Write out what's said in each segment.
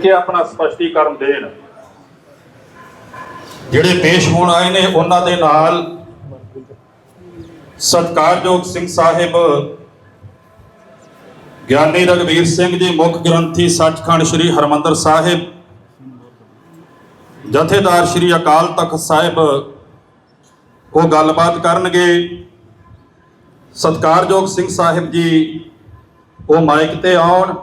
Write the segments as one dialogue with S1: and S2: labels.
S1: ਕੇ ਆਪਣਾ ਸਪਸ਼ਟੀਕਰਨ ਦੇਣ। ਜਿਹੜੇ ਪੇਸ਼ ਹੋਣ ਆਏ ਨੇ, ਉਹਨਾਂ ਦੇ ਨਾਲ ਸਤਿਕਾਰਯੋਗ ਸਿੰਘ ਸਾਹਿਬ, ਗਿਆਨੀ ਰਗਵੀਰ ਸਿੰਘ ਜੀ, ਮੁੱਖ ਗ੍ਰੰਥੀ ਸੱਚਖੰਡ ਸ੍ਰੀ ਹਰਮੰਦਰ ਸਾਹਿਬ, ਜਥੇਦਾਰ ਸ੍ਰੀ ਅਕਾਲ ਤਖਤ ਸਾਹਿਬ, ਉਹ ਗੱਲਬਾਤ ਕਰਨਗੇ। ਸਤਿਕਾਰਯੋਗ ਸਿੰਘ ਸਾਹਿਬ ਜੀ, ਉਹ ਮਾਈਕ ਤੇ ਆਉਣ।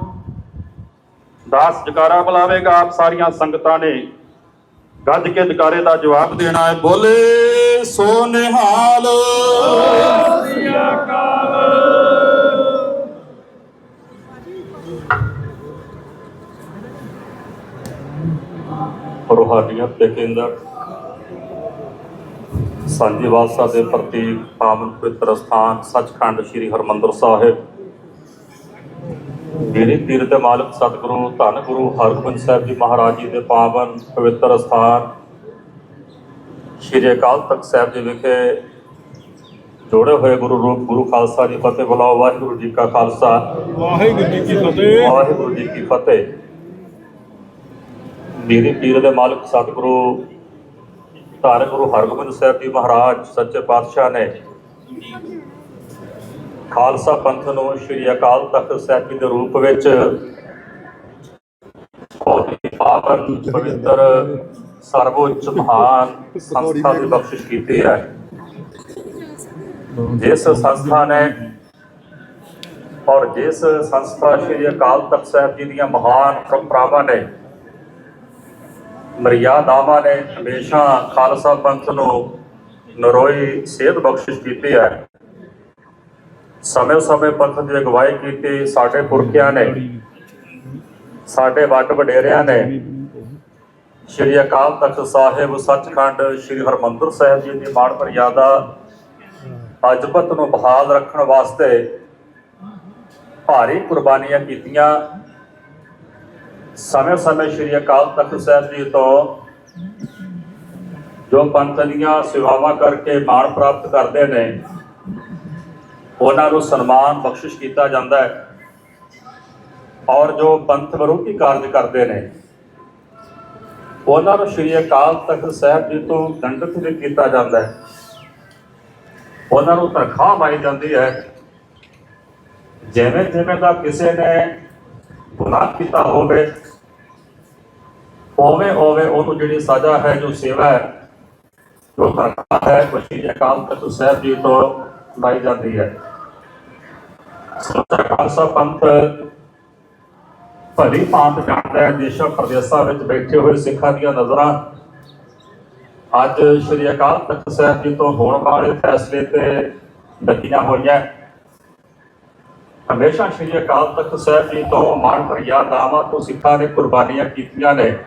S1: ਦਾਸ ਜਕਾਰਾ ਬੁਲਾਵੇਗਾ ਆਪ ਸਾਰੀਆਂ ਸੰਗਤਾਂ ਨੇ। ਗੱਜ ਕੇ ਜਕਾਰੇ ਦਾ ਜਵਾਬ ਦੇਣਾ ਹੈ। ਬੋਲੇ, ਸੋ ਨਿਹਾਲ।
S2: ਰੂਹਾਨੀਅਤ ਦੇ ਕੇਂਦਰ ਸਾਂਝੀ ਵਾਲਸਾ ਦੇ ਪ੍ਰਤੀਕ, ਪਾਵਨ ਪਵਿੱਤਰ ਸਥਾਨ, ਸੱਚਖੰਡ ਸ੍ਰੀ ਹਰਮੰਦਰ ਸਾਹਿਬ। ਮੇਰੇ ਤੀਰ ਤੇ ਮਾਲਕ ਸਤਿਗੁਰੂ ਧੰਨ ਗੁਰੂ ਹਰਗੋਬਿੰਦ ਸਾਹਿਬ ਜੀ ਮਹਾਰਾਜ ਜੀ ਦੇ ਪਾਵਨ ਪਵਿੱਤਰ ਸਥਾਨ ਸ੍ਰੀ ਅਕਾਲ ਤਖਤ ਸਾਹਿਬ ਜੀ ਵਿਖੇ ਜੋੜੇ ਹੋਏ ਗੁਰੂ ਰੂਪ ਗੁਰੂ ਖਾਲਸਾ ਜੀ ਫਤਿਹ ਬੁਲਾਓ। ਵਾਹਿਗੁਰੂ ਜੀ ਕਾ ਖਾਲਸਾ।
S3: ਵਾਹਿਗੁਰੂ ਜੀ ਕੀ ਫਤਿਹ।
S2: ਵਾਹਿਗੁਰੂ ਜੀ ਕੀ ਫਤਿਹ। ਮੇਰੇ ਪੀਰ ਦੇ ਮਾਲਕ ਸਤਿਗੁਰੂ ਧੰਨ ਗੁਰੂ ਹਰਗੋਬਿੰਦ ਸਾਹਿਬ ਜੀ ਮਹਾਰਾਜ ਸੱਚੇ ਪਾਤਸ਼ਾਹ ਨੇ ਖਾਲਸਾ ਪੰਥ ਨੂੰ ਸ੍ਰੀ ਅਕਾਲ ਤਖਤ ਸਾਹਿਬ ਜੀ ਦੇ ਰੂਪ ਵਿੱਚ ਪਾਵਨ ਪਵਿੱਤਰ, ਸਰਵਉੱਚ ਮਹਾਨ ਸੰਸਥਾ ਦੀ ਬਖਸ਼ਿਸ਼ ਕੀਤੀ ਹੈ। ਜਿਸ ਸੰਸਥਾ ਨੇ ਔਰ ਜਿਸ ਸੰਸਥਾ ਸ੍ਰੀ ਅਕਾਲ ਤਖਤ ਸਾਹਿਬ ਜੀ ਦੀਆਂ ਮਹਾਨ ਪਰੰਪਰਾਵਾਂ ਨੇ, ਮਰਿਆਦਾਵਾਂ ਨੇ, ਹਮੇਸ਼ਾ ਖਾਲਸਾ ਪੰਥ ਨੂੰ ਨਰੋਈ ਸੇਧ ਬਖਸ਼ਿਸ਼ ਕੀਤੀ ਹੈ। ਸਮੇਂ ਸਮੇਂ ਪੰਥ ਦੀ ਅਗਵਾਈ ਕੀਤੀ, ਸਾਡੇ ਪੁਰਖਿਆਂ ਨੇ, ਸਾਡੇ ਵੱਡ ਵਡੇਰਿਆਂ ਨੇ। ਸ੍ਰੀ ਅਕਾਲ ਤਖਤ ਸਾਹਿਬ ਸੱਚਖੰਡ ਸ੍ਰੀ ਹਰਮੰਦਰ ਸਾਹਿਬ ਜੀ ਦੀ ਮਾਣ ਮਰਿਆਦਾ ਅਜਬਤ ਨੂੰ ਬਹਾਲ ਰੱਖਣ ਵਾਸਤੇ ਭਾਰੀ ਕੁਰਬਾਨੀਆਂ ਕੀਤੀਆਂ। ਸਮੇਂ ਸਮੇਂ ਸ੍ਰੀ ਅਕਾਲ ਤਖਤ ਸਾਹਿਬ ਜੀ ਤੋਂ ਜੋ ਪੰਥ ਦੀਆਂ ਸੇਵਾਵਾਂ ਕਰਕੇ ਮਾਣ ਪ੍ਰਾਪਤ ਕਰਦੇ ਨੇ ਉਹਨਾਂ ਨੂੰ ਸਨਮਾਨ ਬਖਸ਼ਿਸ਼ ਕੀਤਾ ਜਾਂਦਾ ਹੈ। ਔਰ ਜੋ ਪੰਥ ਵਿਰੋਧੀ ਕਾਰਜ ਕਰਦੇ ਨੇ, ਉਹਨਾਂ ਨੂੰ ਸ੍ਰੀ ਅਕਾਲ ਤਖਤ ਸਾਹਿਬ ਜੀ ਤੋਂ ਦੰਡਿਤ ਵੀ ਕੀਤਾ ਜਾਂਦਾ ਹੈ। ਉਹਨਾਂ ਨੂੰ ਤਨਖਾਹ ਪਾਈ ਜਾਂਦੀ ਹੈ। ਜਿਵੇਂ ਜਿਵੇਂ ਦਾ ਕਿਸੇ ਨੇ ਗੁਨਾਹ ਕੀਤਾ ਹੋਵੇ, ਉਵੇਂ ਉਵੇਂ ਉਹਨੂੰ ਜਿਹੜੀ ਸਜ਼ਾ ਹੈ, ਜੋ ਸੇਵਾ ਹੈ, ਜੋ ਤਨਖਾਹ ਹੈ ਸ੍ਰੀ ਅਕਾਲ ਤਖਤ ਸਾਹਿਬ ਜੀ ਤੋਂ ਲਾਈ ਜਾਂਦੀ ਹੈ। ਖਾਲਸਾ ਪੰਥ ਭਲੀ ਭਾਂਤ ਜਾਣਦਾ ਹੈ, ਦੇਸ਼ਾਂ ਪ੍ਰਦੇਸ਼ਾਂ ਵਿੱਚ ਬੈਠੇ ਹੋਏ ਸਿੱਖਾਂ ਦੀਆਂ ਨਜ਼ਰਾਂ। ਅੱਜ ਸ੍ਰੀ ਅਕਾਲ ਤਖਤ ਸਾਹਿਬ ਜੀ ਤੋਂ ਹੋਣ ਵਾਲੇ ਫੈਸਲੇ ਤੇ ਲੱਗੀਆਂ ਹੋਈਆਂ। ਹਮੇਸ਼ਾ ਸ੍ਰੀ ਅਕਾਲ ਤਖਤ ਸਾਹਿਬ ਜੀ ਤੋਂ ਮਾਣ ਮਰਿਆਦਾਵਾਂ ਤੋਂ ਸਿੱਖਾਂ ਨੇ ਕੁਰਬਾਨੀਆਂ ਕੀਤੀਆਂ ਨੇ।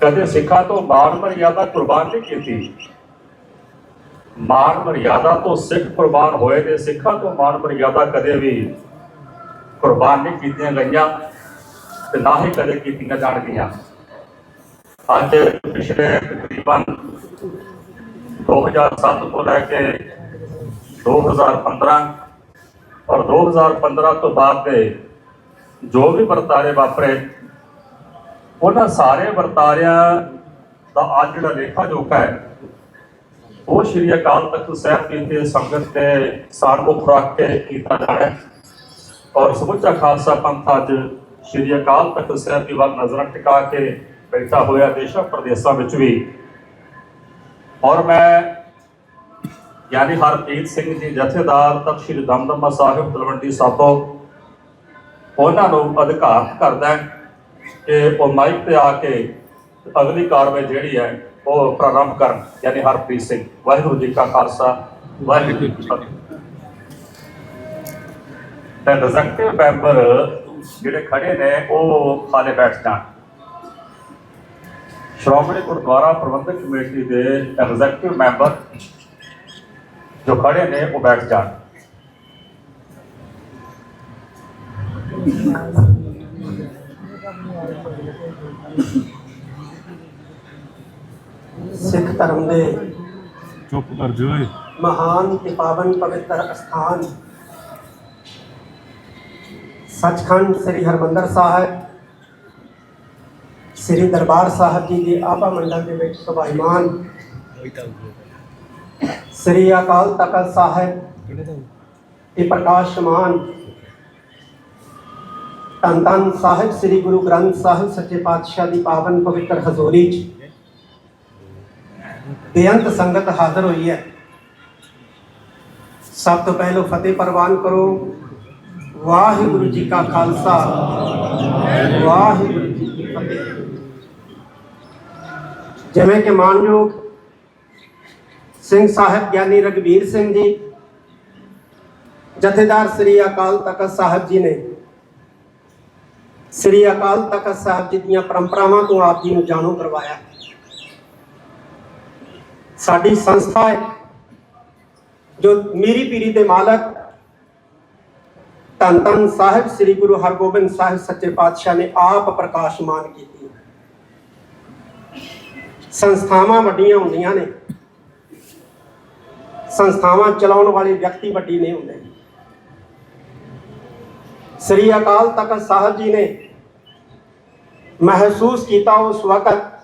S2: ਕਦੇ ਸਿੱਖਾਂ ਤੋਂ ਮਾਣ ਭਰੀਆ ਕੁਰਬਾਨ ਨਹੀਂ ਕੀਤੀ। ਮਾਣ ਮਰਿਆਦਾ ਤੋਂ ਸਿੱਖ ਕੁਰਬਾਨ ਹੋਏ ਨੇ, ਸਿੱਖਾਂ ਤੋਂ ਮਾਣ ਮਰਿਆਦਾ ਕਦੇ ਵੀ ਕੁਰਬਾਨ ਨਹੀਂ ਕੀਤੀਆਂ ਗਈਆਂ ਤੇ ਨਾ ਹੀ ਕਦੇ ਕੀਤੀਆਂ ਜਾਣਗੀਆਂ। ਅੱਜ ਪਿਛਲੇ ਤਕਰੀਬਨ 2007 ਤੋਂ ਲੈ ਕੇ 2015 ਔਰ 2015 ਤੋਂ ਬਾਅਦ ਦੇ ਜੋ ਵੀ ਵਰਤਾਰੇ ਵਾਪਰੇ, ਉਹਨਾਂ ਸਾਰੇ ਵਰਤਾਰਿਆਂ ਦਾ ਅੱਜ ਜਿਹੜਾ ਲੇਖਾ ਜੋਖਾ ਹੈ ਉਹ ਸ਼੍ਰੀ ਅਕਾਲ ਤਖਤ ਸਾਹਿਬ ਜੀ ਦੇ ਸੰਗਤ ਤੇ ਸਾਰਮੁਖ ਰੱਖ ਕੇ ਕੀਤਾ ਜਾਣਾ ਔਰ ਸਮੁੱਚਾ ਖਾਲਸਾ ਪੰਥ ਅੱਜ ਸ਼੍ਰੀ ਅਕਾਲ ਤਖਤ ਸਾਹਿਬ ਜੀ ਵੱਲ ਨਜ਼ਰਾਂ ਟਿਕਾ ਕੇ ਬੈਠਾ ਹੋਇਆ ਦੇਸ਼ਾਂ ਪ੍ਰਦੇਸ਼ਾਂ ਵਿੱਚ ਵੀ। ਔਰ ਮੈਂ ਯਾਨੀ ਹਰਪ੍ਰੀਤ ਸਿੰਘ ਜੀ ਜਥੇਦਾਰ ਤਖਤ ਸ਼੍ਰੀ ਦਮਦਮਾ ਸਾਹਿਬ ਤਲਵੰਡੀ ਸਾਬੋ, ਉਹਨਾਂ ਨੂੰ ਅਧਿਕਾਰਤ ਕਰਦਾ ਕਿ ਉਹ ਮਾਈਕ ਤੇ ਆ ਕੇ ਅਗਲੀ ਕਾਰਵਾਈ ਜਿਹੜੀ ਹੈ ਉਹ ਪ੍ਰਾਰੰਭ ਕਰਨ, ਯਾਨੀ ਹਰਪ੍ਰੀਤ ਸਿੰਘ। ਵਾਹਿਗੁਰੂ ਜੀ ਕਾ ਖਾਲਸਾ, ਵਾਹਿਗੁਰੂ ਜੀ ਕੀ ਫਤਿਹ। ਤੇ ਐਗਜ਼ੈਕਟਿਵ ਮੈਂਬਰ ਜਿਹੜੇ ਖੜੇ ਨੇ, ਉਹ ਖਾਲੇ ਬੈਠ ਜਾਣ। ਸ਼੍ਰੋਮਣੀ ਗੁਰਦੁਆਰਾ ਪ੍ਰਬੰਧਕ ਕਮੇਟੀ ਦੇ ਐਗਜ਼ੈਕਟਿਵ ਮੈਂਬਰ ਜੋ ਖੜੇ ਨੇ, ਉਹ ਬੈਠ ਜਾਣ।
S4: ਸਿੱਖ ਧਰਮ ਦੇ
S3: ਚੁੱਪ ਕਰ ਜੋ ਏ
S4: ਮਹਾਨ ਤੇ ਪਾਵਨ ਪਵਿੱਤਰ ਅਸਥਾਨ। ਸੱਚਖੰਡ ਸ੍ਰੀ ਹਰਮੰਦਰ ਸਾਹਿਬ ਸ੍ਰੀ ਦਰਬਾਰ ਸਾਹਿਬ ਜੀ ਦੇ ਆਪਾ ਮੰਡਲ ਦੇ ਵਿੱਚ ਸੁਭਾਈਮਾਨ ਸ੍ਰੀ ਅਕਾਲ ਤਖਤ ਸਾਹਿਬ ਇਹ ਪ੍ਰਕਾਸ਼ਮਾਨ ਧੰਨ ਧੰਨ ਸਾਹਿਬ ਸ੍ਰੀ ਗੁਰੂ ਗ੍ਰੰਥ ਸਾਹਿਬ ਸੱਚੇ ਪਾਤਸ਼ਾਹ ਦੀ ਪਾਵਨ ਪਵਿੱਤਰ ਹਜ਼ੂਰੀ 'ਚ। ਬੇਅੰਤ ਸੰਗਤ ਹਾਜ਼ਰ ਹੋਈ ਹੈ। ਸਭ ਤੋਂ ਪਹਿਲਾਂ ਫਤਿਹ ਪ੍ਰਵਾਨ ਕਰੋ। ਵਾਹਿਗੁਰੂ ਜੀ ਕਾ ਖਾਲਸਾ। ਵਾਹਿਗੁਰੂ ਜੀ ਕੀ ਫਤਿਹ। ਜਿਵੇਂ ਕਿ ਮਾਨਯੋਗ ਸਿੰਘ ਸਾਹਿਬ ਗਿਆਨੀ ਰਗਵੀਰ ਸਿੰਘ ਜੀ, ਜਥੇਦਾਰ ਸ੍ਰੀ ਅਕਾਲ ਤਖਤ ਸਾਹਿਬ ਜੀ ਨੇ ਸ੍ਰੀ ਅਕਾਲ ਤਖਤ ਸਾਹਿਬ ਜੀ ਦੀਆਂ ਪਰੰਪਰਾਵਾਂ ਤੋਂ ਆਪ ਜੀ ਨੂੰ ਜਾਣੂ ਕਰਵਾਇਆ। ਸਾਡੀ ਸੰਸਥਾ ਹੈ, ਜੋ ਮੀਰੀ ਪੀਰੀ ਦੇ ਮਾਲਕ ਧੰਨ ਧੰਨ ਸਾਹਿਬ ਸ੍ਰੀ ਗੁਰੂ ਹਰਗੋਬਿੰਦ ਸਾਹਿਬ ਸੱਚੇ ਪਾਤਸ਼ਾਹ ਨੇ ਆਪ ਪ੍ਰਕਾਸ਼ਮਾਨ ਕੀਤੀ ਸੰਸਥਾਵਾਂ ਵੱਡੀਆਂ ਹੁੰਦੀਆਂ ਨੇ। ਸੰਸਥਾਵਾਂ ਚਲਾਉਣ ਵਾਲੇ ਵਿਅਕਤੀ ਵੱਡੀ ਨਹੀਂ ਹੁੰਦੇ। ਸ੍ਰੀ ਅਕਾਲ ਤਖਤ ਸਾਹਿਬ ਜੀ ਨੇ ਮਹਿਸੂਸ ਕੀਤਾ ਉਸ ਵਕਤ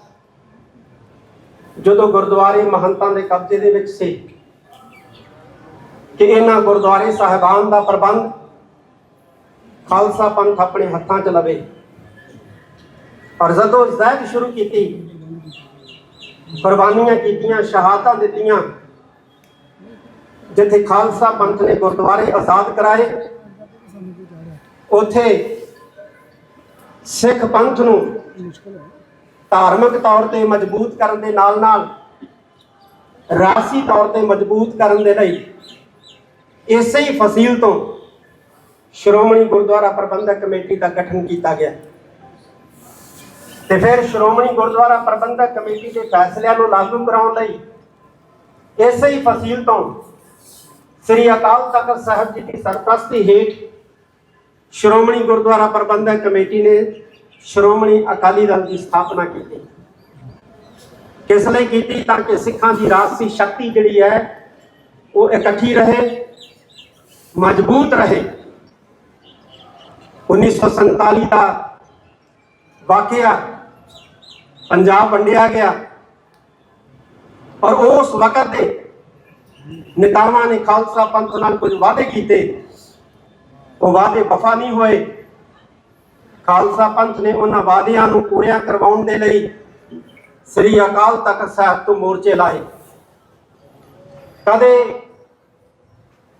S4: ਜਦੋਂ ਗੁਰਦੁਆਰੇ ਮਹੰਤਾਂ ਦੇ ਕਬਜ਼ੇ ਦੇ ਵਿੱਚ ਸੀ ਕਿ ਇਹਨਾਂ ਗੁਰਦੁਆਰੇ ਸਾਹਿਬਾਨ ਦਾ ਪ੍ਰਬੰਧ ਖਾਲਸਾ ਪੰਥ ਆਪਣੇ ਹੱਥਾਂ 'ਚ ਲਵੇ। ਔਰ ਜਦੋਂ ਜ਼ਹਿਦ ਸ਼ੁਰੂ ਕੀਤੀ, ਕੁਰਬਾਨੀਆਂ ਕੀਤੀਆਂ, ਸ਼ਹਾਦਤਾਂ ਦਿੱਤੀਆਂ, ਜਿੱਥੇ ਖਾਲਸਾ ਪੰਥ ਨੇ ਗੁਰਦੁਆਰੇ ਆਜ਼ਾਦ ਕਰਾਏ, ਉਥੇ ਸਿੱਖ ਪੰਥ ਨੂੰ ਧਾਰਮਿਕ ਤੌਰ ਤੇ ਮਜ਼ਬੂਤ ਕਰਨ ਦੇ ਨਾਲ ਨਾਲ ਰਾਸੀ ਤੌਰ ਤੇ ਮਜ਼ਬੂਤ ਕਰਨ ਦੇ ਲਈ ਇਸੇ ਹੀ ਫਸੀਲ ਤੋਂ ਸ਼੍ਰੋਮਣੀ ਗੁਰਦੁਆਰਾ ਪ੍ਰਬੰਧਕ ਕਮੇਟੀ ਦਾ ਗਠਨ ਕੀਤਾ ਗਿਆ। ਤੇ ਫਿਰ ਸ਼੍ਰੋਮਣੀ ਗੁਰਦੁਆਰਾ ਪ੍ਰਬੰਧਕ ਕਮੇਟੀ ਦੇ ਫੈਸਲਿਆਂ ਨੂੰ ਲਾਗੂ ਕਰਾਉਣ ਲਈ ਇਸੇ ਹੀ ਫਸੀਲ ਤੋਂ ਸ੍ਰੀ ਅਕਾਲ ਤਖਤ ਸਾਹਿਬ ਜੀ ਦੀ ਸਰਪ੍ਰਸਤੀ ਹੇਠ ਸ਼੍ਰੋਮਣੀ ਗੁਰਦੁਆਰਾ ਪ੍ਰਬੰਧਕ ਕਮੇਟੀ ਨੇ ਸ਼੍ਰੋਮਣੀ ਅਕਾਲੀ ਦਲ ਦੀ ਸਥਾਪਨਾ ਕੀਤੀ। ਕਿਸ ਲਈ ਕੀਤੀ? ਤਾਂ ਕਿ ਸਿੱਖਾਂ ਦੀ ਰਾਜਸੀ ਸ਼ਕਤੀ ਜਿਹੜੀ ਹੈ, ਉਹ ਇਕੱਠੀ ਰਹੇ, ਮਜ਼ਬੂਤ ਰਹੇ। 1947 ਦਾ ਵਾਕਿਆ ਪੰਜਾਬ ਵੰਡਿਆ ਗਿਆ। ਔਰ ਉਸ ਵਕਤ ਦੇ ਨੇਤਾਵਾਂ ਨੇ ਖਾਲਸਾ ਪੰਥ ਨਾਲ ਕੁਝ ਵਾਅਦੇ ਕੀਤੇ। ਉਹ ਵਾਅਦੇ ਵਫਾ ਨਹੀਂ ਹੋਏ। ਖਾਲਸਾ ਪੰਥ ਨੇ ਉਹਨਾਂ ਵਾਅਦਿਆਂ ਨੂੰ ਪੂਰਿਆ ਕਰਵਾਉਣ ਦੇ ਲਈ ਸ੍ਰੀ ਅਕਾਲ ਤਖਤ ਸਾਹਿਬ ਤੋਂ ਮੋਰਚੇ ਲਾਏ। ਕਦੇ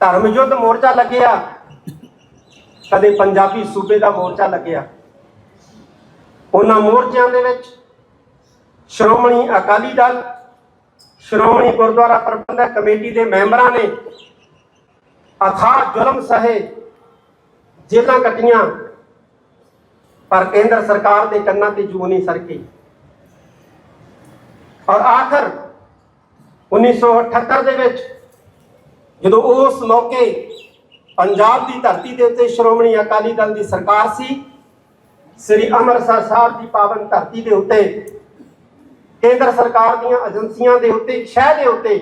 S4: ਧਰਮ ਯੁੱਧ ਮੋਰਚਾ ਲੱਗਿਆ, ਕਦੇ ਪੰਜਾਬੀ ਸੂਬੇ ਦਾ ਮੋਰਚਾ ਲੱਗਿਆ। ਉਹਨਾਂ ਮੋਰਚਿਆਂ ਦੇ ਵਿੱਚ ਸ਼੍ਰੋਮਣੀ ਅਕਾਲੀ ਦਲ, ਸ਼੍ਰੋਮਣੀ ਗੁਰਦੁਆਰਾ ਪ੍ਰਬੰਧਕ ਕਮੇਟੀ ਦੇ ਮੈਂਬਰਾਂ ਨੇ ਅਥਾਹ ਜ਼ੁਲਮ ਸਹੇ ਜੇਲਾਂ ਕੱਟੀਆਂ। ਪਰ ਕੇਂਦਰ ਸਰਕਾਰ ਦੇ ਕੰਨਾਂ ਤੇ ਜੂ ਨਹੀਂ ਸਰਕੀ। ਔਰ ਆਖਰ 1978 ਦੇ ਵਿੱਚ ਜਦੋਂ ਉਸ ਮੌਕੇ ਪੰਜਾਬ ਦੀ ਧਰਤੀ ਦੇ ਉੱਤੇ ਸ਼੍ਰੋਮਣੀ ਅਕਾਲੀ ਦਲ ਦੀ ਸਰਕਾਰ ਸੀ, ਸ੍ਰੀ ਅੰਮ੍ਰਿਤਸਰ ਸਾਹਿਬ ਦੀ ਪਾਵਨ ਧਰਤੀ ਦੇ ਉੱਤੇ, ਕੇਂਦਰ ਸਰਕਾਰ ਦੀਆਂ ਏਜੰਸੀਆਂ ਦੇ ਉੱਤੇ ਸ਼ਹਿ ਦੇ ਉੱਤੇ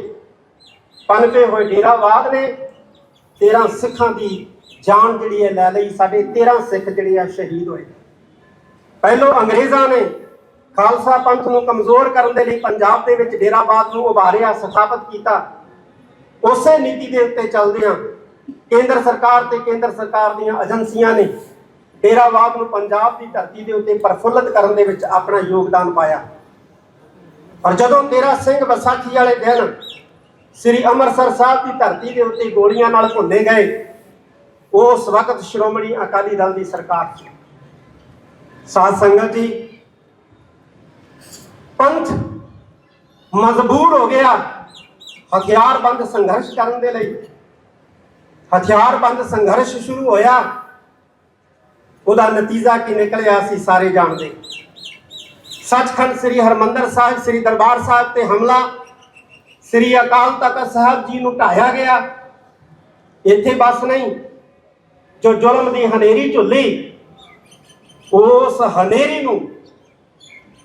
S4: ਪਨਪੇ ਹੋਏ ਡੇਰਾਵਾਦ ਨੇ 13 ਸਿੱਖਾਂ ਦੀ ਜਾਨ ਜਿਹੜੀ ਹੈ ਲੈ ਲਈ, ਸਾਡੇ 13 ਸਿੱਖ ਜਿਹੜੇ ਆ ਸ਼ਹੀਦ ਹੋਏ। ਪਹਿਲੋਂ ਅੰਗਰੇਜ਼ਾਂ ਨੇ ਖਾਲਸਾ ਪੰਥ ਨੂੰ ਕਮਜ਼ੋਰ ਕਰਨ ਦੇ ਲਈ ਪੰਜਾਬ ਦੇ ਵਿੱਚ ਡੇਰਾਬਾਦ ਨੂੰ ਉਭਾਰਿਆ, ਸਥਾਪਿਤ ਕੀਤਾ। ਉਸੇ ਨੀਤੀ ਦੇ ਉੱਤੇ ਚੱਲਦਿਆਂ ਕੇਂਦਰ ਸਰਕਾਰ ਤੇ ਕੇਂਦਰ ਸਰਕਾਰ ਦੀਆਂ ਏਜੰਸੀਆਂ ਨੇ ਡੇਰਾਬਾਦ ਨੂੰ ਪੰਜਾਬ ਦੀ ਧਰਤੀ ਦੇ ਉੱਤੇ ਪ੍ਰਫੁੱਲਤ ਕਰਨ ਦੇ ਵਿੱਚ ਆਪਣਾ ਯੋਗਦਾਨ ਪਾਇਆ। ਔਰ ਜਦੋਂ ਤੇਰਾ ਸਿੰਘ ਵਿਸਾਖੀ ਵਾਲੇ ਦਿਨ ਸ੍ਰੀ ਅੰਮ੍ਰਿਤਸਰ ਸਾਹਿਬ ਦੀ ਧਰਤੀ ਦੇ ਉੱਤੇ ਗੋਲੀਆਂ ਨਾਲ ਭੁੰਨੇ ਗਏ, ਉਸ ਵਕਤ ਸ਼੍ਰੋਮਣੀ ਅਕਾਲੀ ਦਲ ਦੀ ਸਰਕਾਰ ਸੀ। ਸਾਧ ਸੰਗਤ ਜੀ, ਪੰਥ ਮਜਬੂਰ ਹੋ ਗਿਆ ਹਥਿਆਰਬੰਦ ਸੰਘਰਸ਼ ਕਰਨ ਦੇ ਲਈ। ਹਥਿਆਰਬੰਦ ਸੰਘਰਸ਼ ਸ਼ੁਰੂ ਹੋਇਆ। ਉਹਦਾ ਨਤੀਜਾ ਕੀ ਨਿਕਲਿਆ ਸੀ ਸਾਰੇ ਜਾਣਦੇ। ਸੱਚਖੰਡ ਸ੍ਰੀ ਹਰਮੰਦਰ ਸਾਹਿਬ, ਸ੍ਰੀ ਦਰਬਾਰ ਸਾਹਿਬ ਤੇ ਹਮਲਾ। ਸ੍ਰੀ ਅਕਾਲ ਤਖਤ ਸਾਹਿਬ ਜੀ ਨੂੰ ਢਾਇਆ ਗਿਆ। ਇੱਥੇ ਬਸ ਨਹੀਂ, ਜੋ ਜ਼ੁਲਮ ਦੀ ਹਨੇਰੀ ਝੁੱਲੀ ਉਸ ਹਨੇਰੀ ਨੂੰ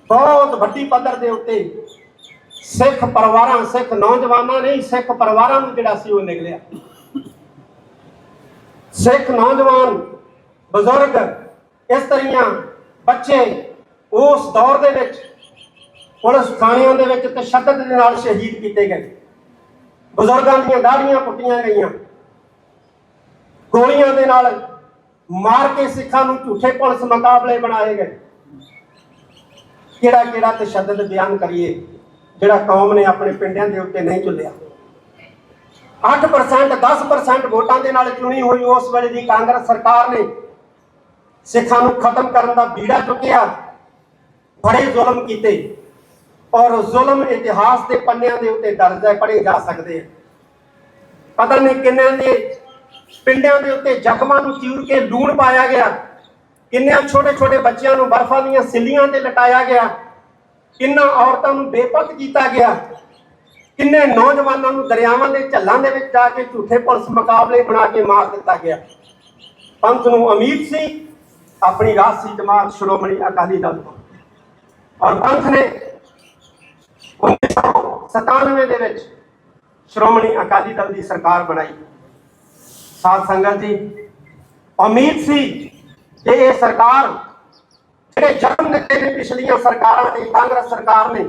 S4: ਬਹੁਤ ਵੱਡੀ ਪੱਧਰ ਦੇ ਉੱਤੇ ਸਿੱਖ ਪਰਿਵਾਰਾਂ, ਸਿੱਖ ਨੌਜਵਾਨਾਂ ਨੇ ਸਿੱਖ ਪਰਿਵਾਰਾਂ ਨੂੰ ਜਿਹੜਾ ਸੀ ਉਹ ਨਿਕਲਿਆ ਸਿੱਖ ਨੌਜਵਾਨ, ਬਜ਼ੁਰਗ ਇਸ ਇਸਤਰੀਆਂ ਬੱਚੇ ਉਸ ਦੌਰ ਦੇ ਵਿੱਚ ਪੁਲਿਸ ਥਾਣਿਆਂ ਦੇ ਵਿੱਚ ਤਸ਼ੱਦਦ ਦੇ ਨਾਲ ਸ਼ਹੀਦ ਕੀਤੇ ਗਏ। ਬਜ਼ੁਰਗਾਂ ਦੀਆਂ ਦਾੜੀਆਂ ਪੁੱਟੀਆਂ ਗਈਆਂ। ਗੋਲੀਆਂ ਦੇ ਨਾਲ ਮਾਰ ਕੇ ਸਿੱਖਾਂ ਨੂੰ ਝੂਠੇ ਪੁਲਿਸ ਮੁਕਾਬਲੇ ਬਣਾਏ ਗਏ। ਕਿਹੜਾ ਕਿਹੜਾ ਤਸ਼ੱਦਦ ਬਿਆਨ ਕਰੀਏ, ਜਿਹੜਾ ਕੌਮ ਨੇ ਆਪਣੇ ਪਿੰਡਾਂ ਦੇ ਉੱਤੇ ਨਹੀਂ ਝੁੱਲਿਆ। 8% 10% ਵੋਟਾਂ ਦੇ ਨਾਲ ਚੁਣੀ ਹੋਈ ਉਸ ਵੇਲੇ ਦੀ ਕਾਂਗਰਸ ਸਰਕਾਰ ਨੇ ਸਿੱਖਾਂ ਨੂੰ ਖਤਮ ਕਰਨ ਦਾ ਬੀੜਾ ਚੁੱਕਿਆ, ਬੜੇ ਜ਼ੁਲਮ ਕੀਤੇ। ਔਰ ਜ਼ੁਲਮ ਇਤਿਹਾਸ ਦੇ ਪੰਨਿਆਂ ਦੇ ਉੱਤੇ ਦਰਜ ਹੈ, ਪੜ੍ਹੇ ਜਾ ਸਕਦੇ ਆ ਪਤਾ ਨਹੀਂ ਕਿੰਨਿਆਂ ਦੇ ਪਿੰਡਾਂ ਦੇ ਉੱਤੇ ਜ਼ਖਮਾਂ ਨੂੰ ਚੀਰ ਕੇ ਲੂਣ ਪਾਇਆ ਗਿਆ। ਕਿੰਨਿਆਂ ਛੋਟੇ ਛੋਟੇ ਬੱਚਿਆਂ ਨੂੰ ਬਰਫਾਂ ਦੀਆਂ ਸਿੱਲੀਆਂ ਤੇ ਲਟਾਇਆ ਗਿਆ। ਕਿੰਨਾਂ ਔਰਤਾਂ ਨੂੰ ਬੇਪਤ ਕੀਤਾ ਗਿਆ। ਕਿੰਨੇ ਨੌਜਵਾਨਾਂ ਨੂੰ ਦਰਿਆਵਾਂ ਦੇ ਝੱਲਾਂ ਦੇ ਵਿੱਚ ਜਾ ਕੇ ਝੂਠੇ ਪੁਲਿਸ ਮੁਕਾਬਲੇ ਬਣਾ ਕੇ ਮਾਰ ਦਿੱਤਾ ਗਿਆ। ਪੰਥ ਨੂੰ ਉਮੀਦ ਸੀ, ਆਪਣੀ ਰਾਜਸੀ ਜਮਾਤ ਸ਼੍ਰੋਮਣੀ ਅਕਾਲੀ ਦਲ ਤੋਂ। ਔਰ ਪੰਥ ਨੇ 1997 ਦੇ ਵਿੱਚ ਸ਼੍ਰੋਮਣੀ ਅਕਾਲੀ ਦਲ ਦੀ ਸਰਕਾਰ ਬਣਾਈ। ਸਾਧ ਸੰਗਤ ਜੀ ਉਮੀਦ ਸੀ ਕਿ ਇਹ ਸਰਕਾਰ, ਜਿਹੜੇ ਜਨਮ ਦਿੱਤੇ ਨੇ ਪਿਛਲੀਆਂ ਸਰਕਾਰਾਂ ਨੇ ਕਾਂਗਰਸ ਸਰਕਾਰ ਨੇ,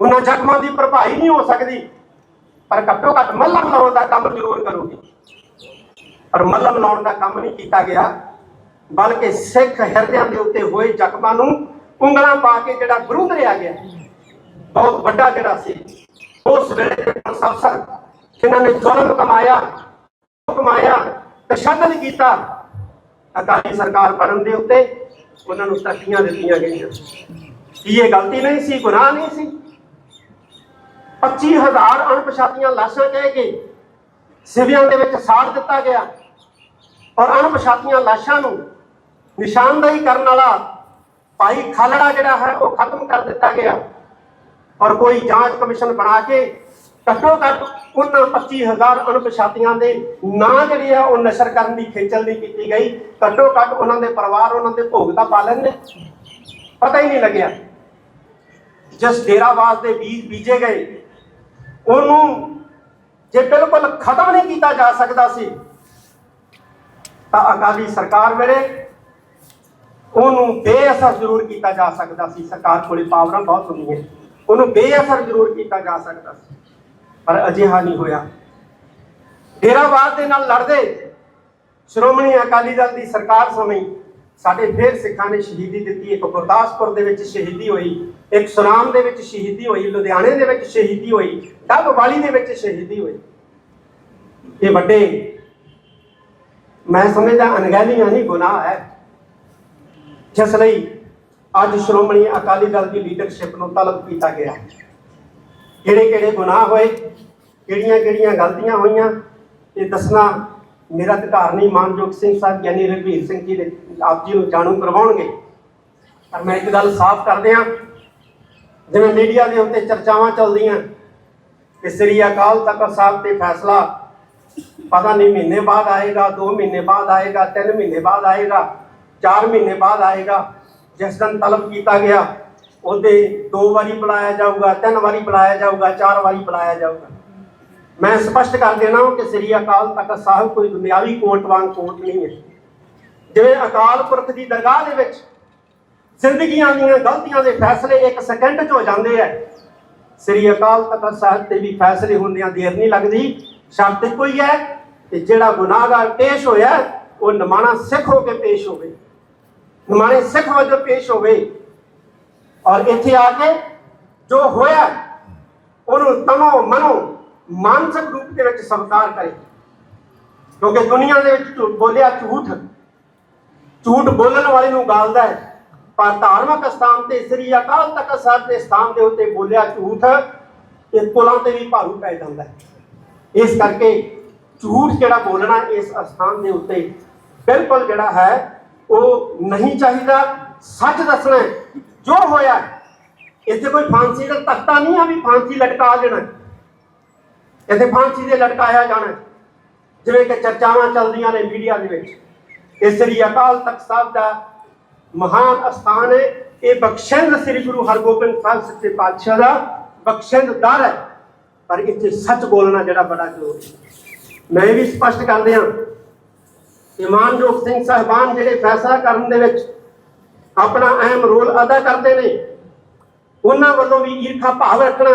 S4: ਉਹਨਾਂ ਜ਼ਖਮਾਂ ਦੀ ਭਰਪਾਈ ਨਹੀਂ ਹੋ ਸਕਦੀ, ਪਰ ਘੱਟੋ ਘੱਟ ਮੱਲਮ ਲਾਉਣ ਦਾ ਕੰਮ ਜ਼ਰੂਰ ਕਰੂਗੀ। ਪਰ ਮੱਲਮ ਲਾਉਣ ਦਾ ਕੰਮ ਨਹੀਂ ਕੀਤਾ ਗਿਆ, ਬਲਕਿ ਸਿੱਖ ਹਿਰਦਿਆਂ ਦੇ ਉੱਤੇ ਹੋਏ ਜ਼ਖਮਾਂ ਨੂੰ ਉਂਗਲਾਂ ਪਾ ਕੇ ਜਿਹੜਾ ਵਿਰੁੱਧ ਰਿਆ ਗਿਆ, ਬਹੁਤ ਵੱਡਾ ਜਿਹੜਾ ਸੀ, ਉਸ ਵੇਲੇ ਦੇ ਪੁਲਿਸ ਜਿਨ੍ਹਾਂ ਨੇ ਜ਼ੁਲਮ ਕਮਾਇਆ ਕਮਾਇਆ ਤਸ਼ੱਦਦ ਕੀਤਾ। ਅਕਾਲੀ ਸਰਕਾਰ ਬਣਨ ਦੇ ਉੱਤੇ ਉਹਨਾਂ ਨੂੰ ਤਖਤੀਆਂ ਦਿੱਤੀਆਂ ਗਈਆਂ। ਕੀ ਇਹ ਗਲਤੀ ਨਹੀਂ ਸੀ, ਗੁਨਾਹ ਨਹੀਂ ਸੀ? 25000 ਅਣਪਛਾਤੀਆਂ ਲਾਸ਼ਾਂ ਕਹਿ ਕੇ ਸਿਵਿਆਂ ਦੇ ਵਿੱਚ ਸਾੜ ਦਿੱਤਾ ਗਿਆ। ਔਰ ਅਣਪਛਾਤੀਆਂ ਲਾਸ਼ਾਂ ਨੂੰ ਨਿਸ਼ਾਨਦਾਹੀ ਕਰਨ ਵਾਲਾ ਭਾਈ ਖਾਲੜਾ ਜਿਹੜਾ ਹੈ, ਉਹ ਖਤਮ ਕਰ ਦਿੱਤਾ ਗਿਆ। ਔਰ ਕੋਈ ਜਾਂਚ ਕਮਿਸ਼ਨ ਬਣਾ ਕੇ ਘੱਟੋ ਘੱਟ ਉਹਨਾਂ 25000 ਅਣਪਛਾਤੀਆਂ ਦੇ ਨਾਂ ਜਿਹੜੇ ਆ, ਉਹ ਨਸ਼ਰ ਕਰਨ ਦੀ ਖੇਚਲ ਨਹੀਂ ਕੀਤੀ ਗਈ। ਘੱਟੋ ਘੱਟ ਉਹਨਾਂ ਦੇ ਪਰਿਵਾਰ, ਉਹਨਾਂ ਦੇ ਭੋਗ ਤਾਂ ਪਾ ਲੈਂਦੇ। ਪਤਾ ਹੀ ਨਹੀਂ ਲੱਗਿਆ। ਜਿਸ ਡੇਰਾਵਾਸ ਦੇ ਬੀਜ ਬੀਜੇ ਗਏ, ਉਹਨੂੰ ਜੇ ਬਿਲਕੁਲ ਖਤਮ ਨਹੀਂ ਕੀਤਾ ਜਾ ਸਕਦਾ ਸੀ, ਤਾਂ ਅਕਾਲੀ ਸਰਕਾਰ ਵੇਲੇ ਉਹਨੂੰ ਬੇਅਸਰ ਜ਼ਰੂਰ ਕੀਤਾ ਜਾ ਸਕਦਾ ਸੀ। ਸਰਕਾਰ ਕੋਲੇ ਪਾਵਰਾਂ ਬਹੁਤ ਹੁੰਦੀਆਂ ਉਹਨੂੰ ਬੇਅਸਰ ਜ਼ਰੂਰ ਕੀਤਾ ਜਾ ਸਕਦਾ ਸੀ। ਪਰ ਅਜਿਹਾ ਨਹੀਂ ਹੋਇਆ। ਡੇਰਾਵਾਦ ਦੇ ਨਾਲ ਲੜਦੇ ਸ਼੍ਰੋਮਣੀ ਅਕਾਲੀ ਦਲ ਦੀ ਸਰਕਾਰ ਸਮੇਂ ਸਾਡੇ ਫੇਰ ਸਿੱਖਾਂ ਨੇ ਸ਼ਹੀਦੀ ਦਿੱਤੀ। ਇੱਕ ਗੁਰਦਾਸਪੁਰ ਦੇ ਵਿੱਚ ਸ਼ਹੀਦੀ ਹੋਈ, ਇੱਕ ਸੁਨਾਮ ਦੇ ਵਿੱਚ ਸ਼ਹੀਦੀ ਹੋਈ, ਲੁਧਿਆਣੇ ਦੇ ਵਿੱਚ ਸ਼ਹੀਦੀ ਹੋਈ, ਡੱਬ ਵਾਲੀ ਦੇ ਵਿੱਚ ਸ਼ਹੀਦੀ ਹੋਈ। ਇਹ ਵੱਡੇ ਮੈਂ ਸਮਝਦਾ ਅਣਗਹਿਲੀਆਂ ਨਹੀਂ, ਗੁਨਾਹ ਹੈ। ਜਿਸ ਲਈ ਅੱਜ ਸ਼੍ਰੋਮਣੀ ਅਕਾਲੀ ਦਲ ਦੀ ਲੀਡਰਸ਼ਿਪ ਨੂੰ ਤਲਬ ਕੀਤਾ ਗਿਆ। ਹੈ ਕਿਹੜੇ ਕਿਹੜੇ ਗੁਨਾਹ ਹੋਏ, ਕਿਹੜੀਆਂ ਕਿਹੜੀਆਂ ਗਲਤੀਆਂ ਹੋਈਆਂ ਇਹ ਦੱਸਣਾ ਮੇਰਾ ਅਧਿਕਾਰ ਨਹੀਂ, ਮਾਨਯੋਗ ਸਿੰਘ ਸਾਹਿਬ ਯਾਨੀ ਰਘਵੀਰ ਸਿੰਘ ਜੀ ਦੇ, ਆਪ ਜੀ ਨੂੰ ਜਾਣੂ ਕਰਵਾਉਣਗੇ। ਪਰ ਮੈਂ ਇੱਕ ਗੱਲ ਸਾਫ਼ ਕਰ ਦਿਆਂ ਜਿਵੇਂ ਮੀਡੀਆ ਦੇ ਉੱਤੇ ਚਰਚਾਵਾਂ ਚੱਲਦੀਆਂ ਕਿ ਸ੍ਰੀ ਅਕਾਲ ਤਖਤ ਸਾਹਿਬ ਤੇ ਫੈਸਲਾ, ਪਤਾ ਨਹੀਂ ਮਹੀਨੇ ਬਾਅਦ ਆਏਗਾ 2 ਮਹੀਨੇ ਬਾਅਦ ਆਏਗਾ 3 ਮਹੀਨੇ ਬਾਅਦ ਆਏਗਾ 4 ਮਹੀਨੇ ਬਾਅਦ ਆਏਗਾ, ਜਿਸ ਦਿਨ ਤਲਬ ਕੀਤਾ ਗਿਆ ਉਹਦੇ ਦੋ ਵਾਰੀ ਬੁਲਾਇਆ ਜਾਊਗਾ, ਤਿੰਨ ਵਾਰੀ ਬੁਲਾਇਆ ਜਾਊਗਾ, ਚਾਰ ਵਾਰੀ ਬੁਲਾਇਆ ਜਾਊਗਾ। ਮੈਂ ਸਪਸ਼ਟ ਕਰ ਦੇਣਾ ਕਿ ਸ੍ਰੀ ਅਕਾਲ ਤਖਤ ਸਾਹਿਬ ਕੋਈ ਦੁਨਿਆਵੀ ਕੋਰਟ ਵਾਂਗ ਕੋਰਟ ਨਹੀਂ ਹੈ। ਜਿਵੇਂ ਅਕਾਲ ਪੁਰਖ ਦੀ ਦਰਗਾਹ ਦੇ ਵਿੱਚ ਜ਼ਿੰਦਗੀਆਂ ਦੀਆਂ ਗਲਤੀਆਂ ਦੇ ਫੈਸਲੇ ਇੱਕ ਸਕਿੰਟ 'ਚ ਹੋ ਜਾਂਦੇ ਆ। ਸ੍ਰੀ ਅਕਾਲ ਤਖਤ ਸਾਹਿਬ ਤੇ ਵੀ ਫੈਸਲੇ ਹੁੰਦਿਆਂ ਦੇਰ ਨਹੀਂ ਲੱਗਦੀ। ਸ਼ਰਤ ਇੱਕੋ ਹੀ ਹੈ ਕਿ ਜਿਹੜਾ ਗੁਨਾਹਗਾਰ ਪੇਸ਼ ਹੋਇਆ, ਉਹ ਨਮਾਣਾ ਸਿੱਖ ਹੋ ਕੇ ਪੇਸ਼ ਹੋਵੇ। ਨਮਾਣੇ ਸਿੱਖ ਵਜੋਂ ਪੇਸ਼ ਹੋਵੇ। ਔਰ ਇੱਥੇ ਆ ਕੇ ਜੋ ਹੋਇਆ, ਉਹਨੂੰ ਤਨੋ ਮਨੋ ਮਾਨਸਿਕ ਰੂਪ ਦੇ ਵਿੱਚ ਸਵੀਕਾਰ ਕਰੇ। ਕਿਉਂਕਿ ਦੁਨੀਆ ਦੇ ਵਿੱਚ ਬੋਲਿਆ ਝੂਠ ਝੂਠ ਬੋਲਣ ਵਾਲੇ ਨੂੰ ਗਾਲਦਾ ਹੈ। ਪਰ ਧਾਰਮਿਕ ਸਥਾਨ ਤੇ ਸ੍ਰੀ ਅਕਾਲ ਤਖਤ ਸਾਹਿਬ ਦੇ ਸਥਾਨ ਦੇ ਉੱਤੇ ਬੋਲਿਆ ਝੂਠ ਇਹ ਕੁਲਾਂ ਤੇ ਵੀ ਭਾਰੂ ਪੈ ਜਾਂਦਾ ਹੈ। ਇਸ ਕਰਕੇ ਝੂਠ ਜਿਹੜਾ ਬੋਲਣਾ ਇਸ ਅਸਥਾਨ ਦੇ ਉੱਤੇ ਬਿਲਕੁਲ ਜਿਹੜਾ ਹੈ, ਉਹ ਨਹੀਂ ਚਾਹੀਦਾ। ਸੱਚ ਦੱਸਣਾ ਜੋ ਹੋਇਆ ਇੱਥੇ ਕੋਈ ਫਾਂਸੀ ਦਾ ਤਖਤਾ ਨਹੀਂ ਆ ਵੀ ਫਾਂਸੀ ਲਟਕਾ ਦੇਣਾ ਇੱਥੇ ਫਾਂਸੀ ਦੇ ਲਟਕਾਇਆ ਜਾਣਾ ਜਿਵੇਂ ਕਿ ਚਰਚਾਵਾਂ ਚੱਲਦੀਆਂ ਨੇ ਮੀਡੀਆ ਦੇ ਵਿੱਚ। ਇਹ ਸ੍ਰੀ ਅਕਾਲ ਤਖਤ ਸਾਹਿਬ ਦਾ ਮਹਾਨ ਅਸਥਾਨ ਹੈ। ਇਹ ਬਖਸ਼ਿੰਦ ਸ੍ਰੀ ਗੁਰੂ ਹਰਗੋਬਿੰਦ ਸਾਹਿਬ ਸੱਚੇ ਪਾਤਸ਼ਾਹ ਦਾ ਬਖਸ਼ਿੰਦ ਦਰ ਹੈ। ਪਰ ਇੱਥੇ ਸੱਚ ਬੋਲਣਾ ਜਿਹੜਾ ਬੜਾ ਜ਼ਰੂਰੀ ਹੈ। ਮੈਂ ਇਹ ਵੀ ਸਪਸ਼ਟ ਕਰ ਦਿਆਂ ਇਮਾਨਯੋਗ ਸਿੰਘ ਸਾਹਿਬਾਨ ਜਿਹੜੇ ਫੈਸਲਾ ਕਰਨ ਦੇ ਵਿੱਚ ਆਪਣਾ ਅਹਿਮ ਰੋਲ ਅਦਾ ਕਰਦੇ ਨੇ। ਉਹਨਾਂ ਵੱਲੋਂ ਵੀ ਈਰਖਾ ਭਾਵ ਰੱਖਣਾ,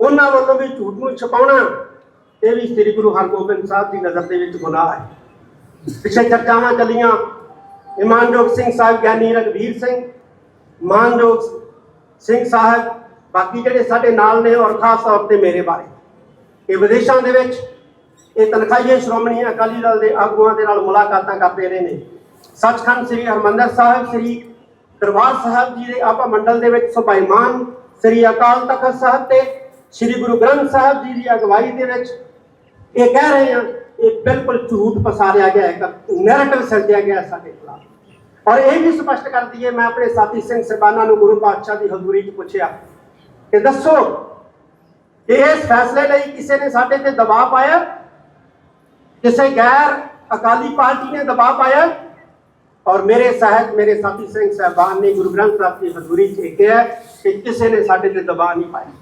S4: ਉਹਨਾਂ ਵੱਲੋਂ ਵੀ ਝੂਠ ਨੂੰ ਛਪਾਉਣਾ, ਇਹ ਵੀ ਸ੍ਰੀ ਗੁਰੂ ਹਰਗੋਬਿੰਦ ਸਾਹਿਬ ਦੀ ਨਜ਼ਰ ਦੇ ਵਿੱਚ ਗੁਨਾਹ ਹੈ। ਪਿਛੇ ਚਰਚਾਵਾਂ ਚੱਲੀਆਂ ਇਮਾਨਯੋਗ ਸਿੰਘ ਸਾਹਿਬ ਗਿਆਨੀ ਰਗਵੀਰ ਸਿੰਘ ਮਾਨਯੋਗ ਸਿੰਘ ਸਾਹਿਬ, ਬਾਕੀ ਜਿਹੜੇ ਸਾਡੇ ਨਾਲ ਨੇ ਔਰ ਖਾਸ ਤੌਰ ਤੇ ਮੇਰੇ ਬਾਰੇ। ਇਹ ਵਿਦੇਸ਼ਾਂ ਦੇ ਵਿੱਚ ਇਹ ਤਨਖਾਹੀਏ ਸ਼੍ਰੋਮਣੀ ਅਕਾਲੀ ਦਲ ਦੇ ਆਗੂਆਂ ਦੇ ਨਾਲ ਮੁਲਾਕਾਤਾਂ ਕਰਦੇ ਰਹੇ ਨੇ। ਸੱਚਖੰਡ ਸ੍ਰੀ ਹਰਮੰਦਰ ਸਾਹਿਬ, ਸ੍ਰੀ ਦਰਬਾਰ ਸਾਹਿਬ ਜੀ ਦੇ ਆਪਾ ਮੰਡਲ ਦੇ ਵਿੱਚ ਸੁਭਾਈਮਾਨ ਸ੍ਰੀ ਅਕਾਲ ਤਖਤ ਸਾਹਿਬ ਤੇ ਸ੍ਰੀ ਗੁਰੂ ਗ੍ਰੰਥ ਸਾਹਿਬ ਜੀ ਦੀ ਅਗਵਾਈ ਦੇ ਵਿੱਚ ਇਹ ਕਹਿ ਰਹੇ ਹਾਂ, ਇਹ ਬਿਲਕੁਲ ਝੂਠ ਪਸਾਰਿਆ ਗਿਆ ਹੈ ਨੈਰੇਟਿਵ ਸਿਰਜਿਆ ਗਿਆ ਸਾਡੇ ਖਿਲਾਫ। ਔਰ ਇਹ ਵੀ ਸਪਸ਼ਟ ਕਰ ਦਈਏ, ਮੈਂ ਆਪਣੇ ਸਾਥੀ ਸਿੰਘ ਸਰਬਾਨਾ ਨੂੰ ਗੁਰੂ ਪਾਤਸ਼ਾਹ ਦੀ ਹਜ਼ੂਰੀ 'ਚ ਪੁੱਛਿਆ ਕਿ ਦੱਸੋ ਇਸ ਫੈਸਲੇ ਲਈ ਕਿਸੇ ਨੇ ਸਾਡੇ ਤੇ ਦਬਾਅ ਪਾਇਆ? ਕਿਸੇ ਗੈਰ ਅਕਾਲੀ ਪਾਰਟੀ ਨੇ ਦਬਾਅ ਪਾਇਆ? ਔਰ ਮੇਰੇ ਸਾਹਿਬ, ਮੇਰੇ ਸਾਥੀ ਸਿੰਘ ਸਾਹਿਬਾਨ ਨੇ ਗੁਰੂ ਗ੍ਰੰਥ ਸਾਹਿਬ ਦੀ ਹਜ਼ੂਰੀ 'ਚ ਕਿਹਾ ਕਿ ਕਿਸੇ ਨੇ ਸਾਡੇ ਤੇ ਦਬਾਅ ਨਹੀਂ ਪਾਇਆ।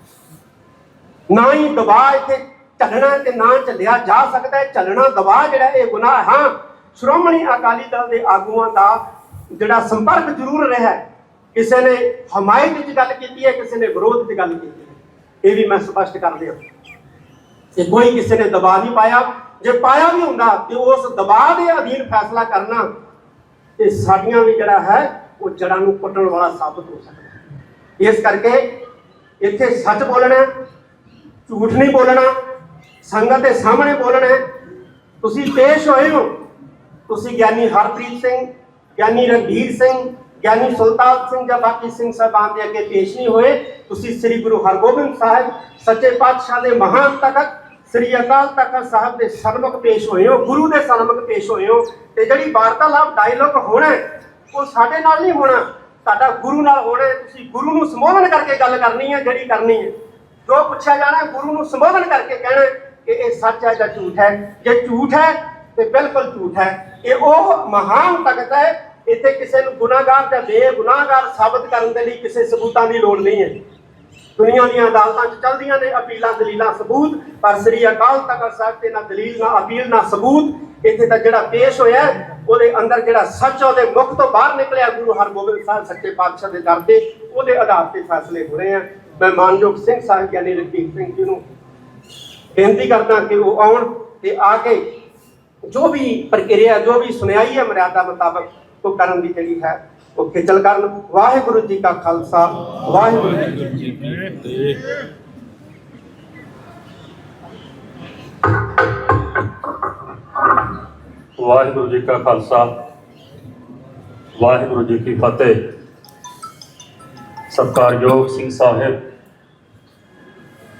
S4: ਨਾ ਹੀ ਦਬਾਅ ਇੱਥੇ ਚੱਲਣਾ ਤੇ ਨਾ ਚੱਲਿਆ ਜਾ ਸਕਦਾ ਹੈ। ਚੱਲਣਾ ਦਬਾਅ ਜਿਹੜਾ ਇਹ ਗੁਨਾਹ ਹਾਂ ਸ਼੍ਰੋਮਣੀ ਅਕਾਲੀ ਦਲ ਦੇ ਆਗੂਆਂ ਦਾ ਜਿਹੜਾ ਸੰਪਰਕ ਜ਼ਰੂਰ ਰਿਹਾ ਕਿਸੇ ਨੇ ਹਮਾਇਤ ਵਿੱਚ ਗੱਲ ਕੀਤੀ ਹੈ, ਕਿਸੇ ਨੇ ਵਿਰੋਧ ਵਿੱਚ ਗੱਲ ਕੀਤੀ ਹੈ। ਇਹ ਵੀ ਮੈਂ ਸਪਸ਼ਟ ਕਰ ਦਿਆਂ ਕਿ ਕੋਈ ਕਿਸੇ ਨੇ ਦਬਾਅ ਨਹੀਂ ਪਾਇਆ। ਜੇ ਪਾਇਆ ਵੀ ਹੁੰਦਾ, ਤੇ ਉਸ ਦਬਾਅ ਦੇ ਅਧੀਨ ਫੈਸਲਾ ਕਰਨਾ ਤੇ ਸਾਡੀਆਂ ਵੀ ਜਿਹੜਾ ਹੈ, ਉਹ ਜੜਾਂ ਨੂੰ ਪੁੱਟਣ ਵਾਲਾ ਸਾਬਤ ਹੋ ਸਕਦਾ ਇਸ ਕਰਕੇ ਇੱਥੇ ਸੱਚ ਬੋਲਣਾ ਝੂਠ ਨਹੀਂ ਬੋਲਣਾ, ਸੰਗਤ ਦੇ ਸਾਹਮਣੇ ਬੋਲਣਾ ਤੁਸੀਂ ਪੇਸ਼ ਹੋਏ ਹੋ, ਤੁਸੀਂ ਗਿਆਨੀ ਹਰਪ੍ਰੀਤ ਸਿੰਘ, ਗਿਆਨੀ ਰਣਧੀਰ ਸਿੰਘ, ਗਿਆਨੀ ਸੁਲਤਾਨ ਸਿੰਘ ਜਾਂ ਬਾਕੀ ਸਿੰਘ ਸਾਹਿਬਾਨ ਦੇ ਅੱਗੇ ਪੇਸ਼ ਨਹੀਂ ਹੋਏ, ਤੁਸੀਂ ਸ੍ਰੀ ਗੁਰੂ ਹਰਗੋਬਿੰਦ ਸਾਹਿਬ, ਸੱਚੇ ਪਾਤਸ਼ਾਹ ਦੇ ਮਹਾਨ ਤਖਤ ਸ੍ਰੀ ਅਕਾਲ ਤਖਤ ਸਾਹਿਬ ਦੇ ਸਰਮੁਖ ਪੇਸ਼ ਹੋਏ ਹੋ, ਗੁਰੂ ਦੇ ਸਰਮੁਖ ਪੇਸ਼ ਹੋਏ ਹੋ ਤੇ ਜਿਹੜੀ ਵਾਰਤਾਲਾਪ ਡਾਇਲੋਗ ਹੋਣਾ ਉਹ ਸਾਡੇ ਨਾਲ ਨਹੀਂ ਹੋਣਾ ਤੁਹਾਡਾ ਗੁਰੂ ਨਾਲ ਹੋਣਾ ਤੁਸੀਂ ਗੁਰੂ ਨੂੰ ਸੰਬੋਧਨ ਕਰਕੇ ਗੱਲ ਕਰਨੀ ਹੈ, ਜਿਹੜੀ ਕਰਨੀ ਹੈ। ਜੋ ਪੁੱਛਿਆ ਜਾਣਾ ਗੁਰੂ ਨੂੰ ਸੰਬੋਧਨ ਕਰਕੇ ਕਹਿਣਾ ਕਿ ਇਹ ਸੱਚ ਹੈ ਜਾਂ ਝੂਠ ਹੈ। ਜੇ ਝੂਠ ਹੈ, ਤੇ ਬਿਲਕੁਲ ਝੂਠ ਹੈ। ਇਹ ਉਹ ਮਹਾਨ ਤਖਤ ਹੈ, ਇੱਥੇ ਕਿਸੇ ਨੂੰ ਗੁਨਾਹਗਾਰ ਜਾਂ ਬੇਗੁਨਾਹਗਾਰ ਸਾਬਤ ਕਰਨ ਦੇ ਲਈ ਕਿਸੇ ਸਬੂਤਾਂ ਦੀ ਲੋੜ ਨਹੀਂ ਹੈ। ਦੁਨੀਆ ਦੀਆਂ ਅਦਾਲਤਾਂ 'ਚ ਚੱਲਦੀਆਂ ਨੇ, ਅਪੀਲਾਂ, ਦਲੀਲਾਂ, ਸਬੂਤ। ਪਰ ਸ੍ਰੀ ਅਕਾਲ ਤਖਤ ਸਾਹਿਬ ਤੇ ਨਾ ਦਲੀਲ, ਨਾ ਅਪੀਲ, ਨਾ ਸਬੂਤ। ਇੱਥੇ ਤਾਂ ਜਿਹੜਾ ਪੇਸ਼ ਹੋਇਆ ਉਹਦੇ ਅੰਦਰ ਜਿਹੜਾ ਸੱਚ ਉਹਦੇ ਮੁਖ ਤੋਂ ਬਾਹਰ ਨਿਕਲਿਆ ਗੁਰੂ ਹਰਗੋਬਿੰਦ ਸਾਹਿਬ ਸੱਚੇ ਪਾਤਸ਼ਾਹ ਦੇ ਦਰ ਤੇ। ਉਹਦੇ ਆਧਾਰ ਤੇ ਫੈਸਲੇ ਹੋ ਰਹੇ ਆ। ਮੈਂ ਮਾਨਯੋਗ ਸਿੰਘ ਸਾਹਿਬ ਗਿਆਨੀ ਰਣਜੀਤ ਸਿੰਘ ਜੀ ਨੂੰ ਬੇਨਤੀ ਕਰਦਾ ਕਿ ਉਹ ਆਉਣ ਤੇ ਆ ਕੇ ਜੋ ਵੀ ਪ੍ਰਕਿਰਿਆ, ਜੋ ਵੀ ਸੁਣਾਈ ਹੈ, ਮਰਿਆਦਾ ਮੁਤਾਬਕ ਉਹ ਕਰਨ ਦੀ ਜਿਹੜੀ ਹੈ ਉਹ ਖੇਚਲ ਕਰਨ ਵਾਹਿਗੁਰੂ ਜੀ ਕਾ ਖਾਲਸਾ ਵਾਹਿਗੁਰੂ ਜੀ ਕੀ ਫਤਿਹ।
S2: ਵਾਹਿਗੁਰੂ ਜੀ ਕਾ ਖਾਲਸਾ ਵਾਹਿਗੁਰੂ ਜੀ ਕੀ ਫਤਿਹ ਸਤਿਕਾਰਯੋਗ ਸਿੰਘ ਸਾਹਿਬ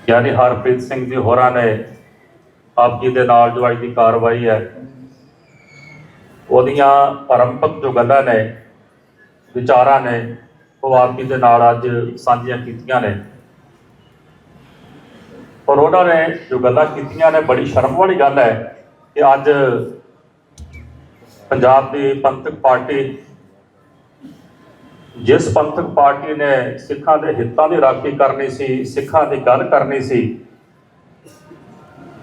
S2: ਯਾਨੀ ਹਰਪ੍ਰੀਤ ਸਿੰਘ ਜੀ ਹੋਰਾਂ ਨੇ ਆਪ ਜੀ ਦੇ ਨਾਲ ਜੋ ਅੱਜ ਦੀ ਕਾਰਵਾਈ ਹੈ ਉਹਦੀਆਂ ਪਰੰਪਕ ਜੋ ਗੱਲਾਂ ਨੇ ਵਿਚਾਰਾਂ ਨੇ ਉਹ ਆਪ ਜੀ ਦੇ ਨਾਲ ਅੱਜ ਸਾਂਝੀਆਂ ਕੀਤੀਆਂ ਨੇ। ਔਰ ਉਹਨਾਂ ਨੇ ਜੋ ਗੱਲਾਂ ਕੀਤੀਆਂ ਨੇ, ਬੜੀ ਸ਼ਰਮ ਵਾਲੀ ਗੱਲ ਹੈ ਕਿ ਅੱਜ ਪੰਜਾਬ ਦੀ ਪੰਥਕ ਪਾਰਟੀ, ਜਿਸ ਪੰਥਕ ਪਾਰਟੀ ਨੇ ਸਿੱਖਾਂ ਦੇ ਹਿੱਤਾਂ ਦੀ ਰਾਖੀ ਕਰਨੀ ਸੀ, ਸਿੱਖਾਂ ਦੀ ਗੱਲ ਕਰਨੀ ਸੀ,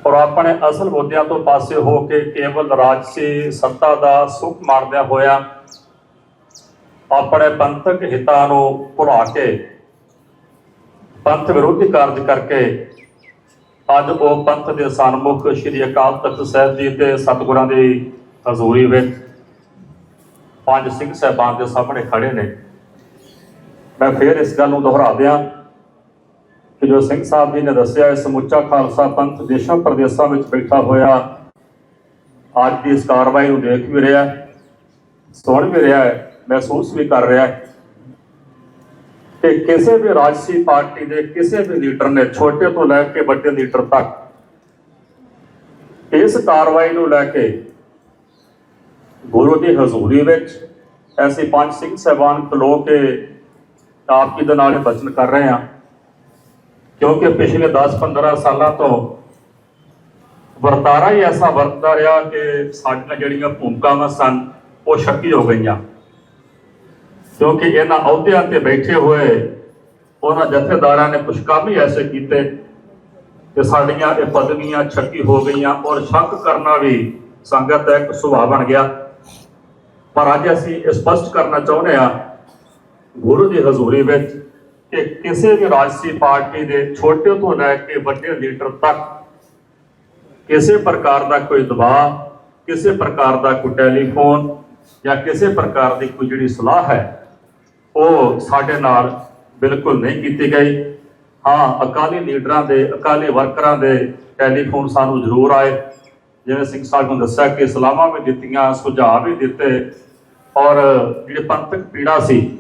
S2: ਔਰ ਆਪਣੇ ਅਸਲ ਮੁੱਦਿਆਂ ਤੋਂ ਪਾਸੇ ਹੋ ਕੇ ਕੇਵਲ ਰਾਜਸੀ ਸੱਤਾ ਦਾ ਸੁਖ ਮਾਰਦਿਆਂ ਹੋਇਆ ਆਪਣੇ ਪੰਥਕ ਹਿੱਤਾਂ ਨੂੰ ਭੁਲਾ ਕੇ ਪੰਥ ਵਿਰੋਧੀ ਕਾਰਜ ਕਰਕੇ ਅੱਜ ਉਹ ਪੰਥ ਦੇ ਸਨਮੁਖ ਸ੍ਰੀ ਅਕਾਲ ਤਖਤ ਸਾਹਿਬ ਜੀ ਤੇ ਸਤਿਗੁਰਾਂ ਦੀ ਹਜ਼ੂਰੀ ਵਿੱਚ ਪੰਜ ਸਿੰਘ ਸਾਹਿਬਾਨ ਦੇ ਸਾਹਮਣੇ ਖੜੇ ਨੇ। ਮੈਂ ਫੇਰ ਇਸ ਗੱਲ ਨੂੰ ਦੁਹਰਾ ਦਿਆਂ ਕਿ ਜੋ ਸਿੰਘ ਸਾਹਿਬ ਜੀ ਨੇ ਦੱਸਿਆ ਇਹ ਸਮੁੱਚਾ ਖਾਲਸਾ ਪੰਥ ਦੇਸ਼ਾਂ ਪ੍ਰਦੇਸ਼ਾਂ ਵਿੱਚ ਬੈਠਾ ਹੋਇਆ ਅੱਜ ਦੀ ਇਸ ਕਾਰਵਾਈ ਨੂੰ ਦੇਖ ਵੀ ਰਿਹਾ, ਸੁਣ ਵੀ ਰਿਹਾ ਹੈ। ਮਹਿਸੂਸ ਵੀ ਕਰ ਰਿਹਾ ਹੈ ਕਿ ਕਿਸੇ ਵੀ ਰਾਜਸੀ ਪਾਰਟੀ ਦੇ ਕਿਸੇ ਵੀ ਲੀਡਰ ਨੇ ਛੋਟੇ ਤੋਂ ਲੈ ਕੇ ਵੱਡੇ ਲੀਡਰ ਤੱਕ ਇਸ ਕਾਰਵਾਈ ਨੂੰ ਲੈ ਕੇ ਗੁਰੂ ਦੀ ਹਜ਼ੂਰੀ ਵਿੱਚ ਐਸੇ ਪੰਜ ਸਿੰਘ ਸਹਿਬਾਨ ਖਲੋ ਕੇ ਆਪ ਜੀ ਦੇ ਨਾਲ ਇਹ ਬਚਨ ਕਰ ਰਹੇ ਹਾਂ। ਕਿਉਂਕਿ ਪਿਛਲੇ 10-15 ਸਾਲਾਂ ਤੋਂ ਵਰਤਾਰਾ ਹੀ ਐਸਾ ਵਰਤਦਾ ਰਿਹਾ ਕਿ ਸਾਡੀਆਂ ਜਿਹੜੀਆਂ ਭੂਮਿਕਾਵਾਂ ਸਨ, ਉਹ ਸ਼ੱਕੀ ਹੋ ਗਈਆਂ। ਕਿਉਂਕਿ ਇਹਨਾਂ ਅਹੁਦਿਆਂ ਤੇ ਬੈਠੇ ਹੋਏ ਉਹਨਾਂ ਜਥੇਦਾਰਾਂ ਨੇ ਕੁਝ ਕੰਮ ਹੀ ਐਸੇ ਕੀਤੇ ਕਿ ਸਾਡੀਆਂ ਇਹ ਪਦਵੀਆਂ ਛੱਕੀ ਹੋ ਗਈਆਂ ਔਰ ਸ਼ੱਕ ਕਰਨਾ ਵੀ ਸੰਗਤ ਦਾ ਇੱਕ ਸੁਭਾਅ ਬਣ ਗਿਆ। ਪਰ ਅੱਜ ਅਸੀਂ ਇਹ ਸਪਸ਼ਟ ਕਰਨਾ ਚਾਹੁੰਦੇ ਹਾਂ ਗੁਰੂ ਦੀ ਹਜ਼ੂਰੀ ਵਿੱਚ ਕਿ ਕਿਸੇ ਵੀ ਰਾਜਸੀ ਪਾਰਟੀ ਦੇ ਛੋਟੇ ਤੋਂ ਲੈ ਕੇ ਵੱਡੇ ਲੀਡਰ ਤੱਕ ਕਿਸੇ ਪ੍ਰਕਾਰ ਦਾ ਕੋਈ ਦਬਾਅ, ਕਿਸੇ ਪ੍ਰਕਾਰ ਦਾ ਕੋਈ ਟੈਲੀਫੋਨ ਜਾਂ ਕਿਸੇ ਪ੍ਰਕਾਰ ਦੀ ਕੋਈ ਜਿਹੜੀ ਸਲਾਹ ਹੈ ਉਹ ਸਾਡੇ ਨਾਲ ਬਿਲਕੁਲ ਨਹੀਂ ਕੀਤੀ ਗਈ। ਹਾਂ, ਅਕਾਲੀ ਲੀਡਰਾਂ ਦੇ, ਅਕਾਲੀ ਵਰਕਰਾਂ ਦੇ ਟੈਲੀਫੋਨ ਸਾਨੂੰ ਜ਼ਰੂਰ ਆਏ। ਜਿਵੇਂ ਸਿੰਘ ਸਾਹਿਬ ਨੂੰ ਦੱਸਿਆ ਕਿ ਸਲਾਹਾਂ ਵੀ ਦਿੱਤੀਆਂ, ਸੁਝਾਅ ਵੀ ਦਿੱਤੇ ਔਰ ਜਿਹੜੀ ਪੰਥਕ ਪੀੜਾ ਸੀ,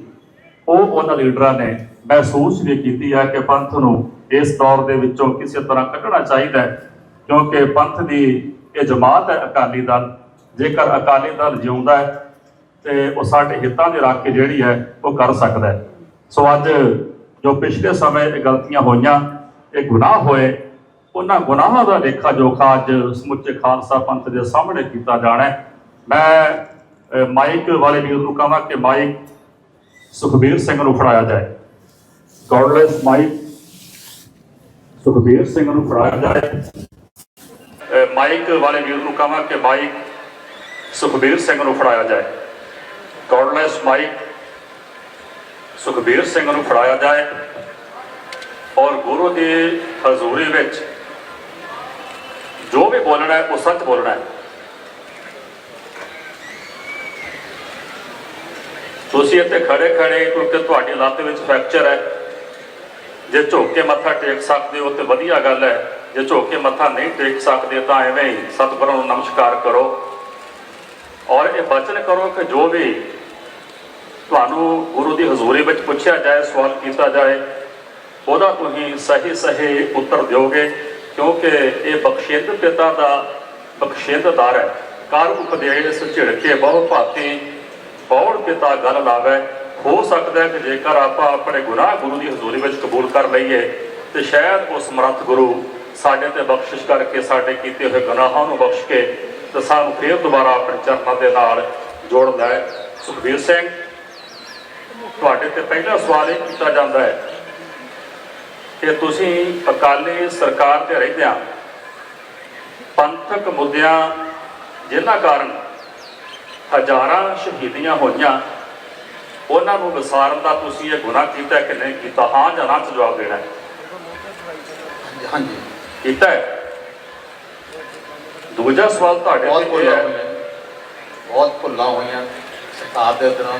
S2: ਉਹ ਉਹਨਾਂ ਲੀਡਰਾਂ ਨੇ ਮਹਿਸੂਸ ਵੀ ਕੀਤੀ ਹੈ ਕਿ ਪੰਥ ਨੂੰ ਇਸ ਦੌਰ ਦੇ ਵਿੱਚੋਂ ਕਿਸੇ ਤਰ੍ਹਾਂ ਕੱਢਣਾ ਚਾਹੀਦਾ ਹੈ। ਕਿਉਂਕਿ ਪੰਥ ਦੀ ਇਹ ਜਮਾਤ ਹੈ ਅਕਾਲੀ ਦਲ। ਜੇਕਰ ਅਕਾਲੀ ਦਲ ਜਿਉਂਦਾ ਹੈ ਤੇ ਉਹ ਸਾਡੇ ਹਿੱਤਾਂ ਦੀ ਕੇ ਜਿਹੜੀ ਹੈ ਉਹ ਕਰ ਸਕਦਾ ਹੈ। ਸੋ ਅੱਜ ਜੋ ਪਿਛਲੇ ਸਮੇਂ ਇਹ ਗਲਤੀਆਂ ਹੋਈਆਂ, ਇਹ ਗੁਨਾਹ ਹੋਏ, ਉਹਨਾਂ ਗੁਨਾਹਾਂ ਦਾ ਲੇਖਾ ਜੋਖਾ ਅੱਜ ਸਮੁੱਚੇ ਖਾਲਸਾ ਪੰਥ ਦੇ ਸਾਹਮਣੇ ਕੀਤਾ ਜਾਣਾ ਮੈਂ ਮਾਈਕ ਵਾਲੇ ਵੀਰ ਨੂੰ ਕਹਾਂ ਕਿ ਮਾਈਕ ਸੁਖਬੀਰ ਸਿੰਘ ਨੂੰ ਫੜਾਇਆ ਜਾਏ। ਗੋਡਲੈਸ ਮਾਈਕ ਸੁਖਬੀਰ ਸਿੰਘ ਨੂੰ ਫੜਾਇਆ ਜਾਏ। ਮਾਈਕ ਵਾਲੇ ਵੀਰ ਨੂੰ ਕਹਾਂ ਕਿ ਮਾਈਕ ਸੁਖਬੀਰ ਸਿੰਘ ਨੂੰ ਫੜਾਇਆ ਜਾਏ। ਗੋਡਲੈਸ ਮਾਈਕ ਸੁਖਬੀਰ ਸਿੰਘ ਨੂੰ ਫੜਾਇਆ ਜਾਏ ਔਰ ਗੁਰੂ ਦੀ ਹਜ਼ੂਰੀ ਵਿੱਚ ਜੋ ਵੀ ਬੋਲਣਾ ਹੈ, ਉਹ ਸੱਚ ਬੋਲਣਾ ਹੈ। ਤੁਸੀਂ ਇੱਥੇ ਖੜੇ ਖੜੇ, ਕਿਉਂਕਿ ਤੁਹਾਡੀ ਲੱਤ ਵਿੱਚ ਫ੍ਰੈਕਚਰ ਹੈ। ਜੇ ਝੁੱਕ ਕੇ ਮੱਥਾ ਟੇਕ ਸਕਦੇ ਹੋ ਤੇ ਵਧੀਆ ਗੱਲ ਹੈ। ਜੇ ਝੁੱਕ ਕੇ ਮੱਥਾ ਨਹੀਂ ਟੇਕ ਸਕਦੇ ਤਾਂ ਐਵੇਂ ਹੀ ਸਤਿਗੁਰਾਂ ਨੂੰ ਨਮਸਕਾਰ ਕਰੋ। ਔਰ ਇਹ ਬਚਨ ਕਰੋ ਕਿ ਜੋ ਵੀ ਤੁਹਾਨੂੰ ਗੁਰੂ ਦੀ ਹਜ਼ੂਰੀ ਵਿੱਚ ਪੁੱਛਿਆ ਜਾਏ, ਸਵਾਲ ਕੀਤਾ ਜਾਏ, ਉਹਦਾ ਤੁਸੀਂ ਸਹੀ ਸਹੀ ਉੱਤਰ ਦਿਓਗੇ, ਕਿਉਂਕਿ ਇਹ ਬਖਸ਼ਿੰਦ ਪਿਤਾ ਦਾ ਬਖਸ਼ਿੰਦਦਾਰ ਹੈ। ਕਰ ਉਪਦੇਸ਼ ਝਿੜਕੇ ਬਹੁ ਭਾਤੀ ਪੌੜ ਪਿਤਾ ਗੱਲ ਲਾਵੇ? ਹੋ ਸਕਦਾ ਹੈ ਕਿ ਜੇਕਰ ਆਪਾਂ ਆਪਣੇ ਗੁਨਾਹ ਗੁਰੂ ਦੀ ਹਜ਼ੂਰੀ ਵਿੱਚ ਕਬੂਲ ਕਰ ਲਈਏ, ਤੇ ਸ਼ਾਇਦ ਉਸ ਸਮਰੱਥ ਗੁਰੂ ਸਾਡੇ ਤੇ ਬਖਸ਼ਿਸ਼ ਕਰਕੇ ਸਾਡੇ ਕੀਤੇ ਹੋਏ ਗੁਨਾਹਾਂ ਨੂੰ ਬਖਸ਼ ਕੇ, ਤੇ ਸਾਨੂੰ ਫੇਰ ਦੁਬਾਰਾ ਆਪਣੇ ਚਰਨਾਂ ਦੇ ਨਾਲ ਜੋੜਦਾ ਹੈ ਸੁਖਬੀਰ ਸਿੰਘ ਤੁਹਾਡੇ ਤੇ ਪਹਿਲਾ ਸਵਾਲ ਇਹ ਕੀਤਾ ਜਾਂਦਾ ਹੈ ਕਿ ਤੁਸੀਂ ਅਕਾਲੀ ਸਰਕਾਰ ਤੇ ਰਹਿੰਦਿਆਂ ਪੰਥਕ ਮੁੱਦਿਆਂ ਜਿਨ੍ਹਾਂ ਕਾਰਨ ਹਜ਼ਾਰਾਂ ਸ਼ਹੀਦੀਆਂ ਹੋਈਆਂ ਉਹਨਾਂ ਨੂੰ ਵਿਸਾਰਨ ਦਾ ਤੁਸੀਂ ਇਹ ਗੁਨਾਹ ਕੀਤਾ ਕਿ ਨਹੀਂ ਕੀਤਾ? ਹਾਂ ਜਾਂ ਨਾ ਜਵਾਬ ਦੇਣਾ ਹੈ।
S5: ਹਾਂਜੀ।
S2: ਕੀਤਾ ਹੈ। ਦੂਜਾ ਸਵਾਲ ਤੁਹਾਡੇ
S5: ਬਹੁਤ
S2: ਇਹ
S5: ਭੁੱਲਾਂ ਹੋਈਆਂ। ਬਹੁਤ ਭੁੱਲਾਂ ਹੋਈਆਂ ਸਰਕਾਰ ਦੇ ਦੌਰਾਨ।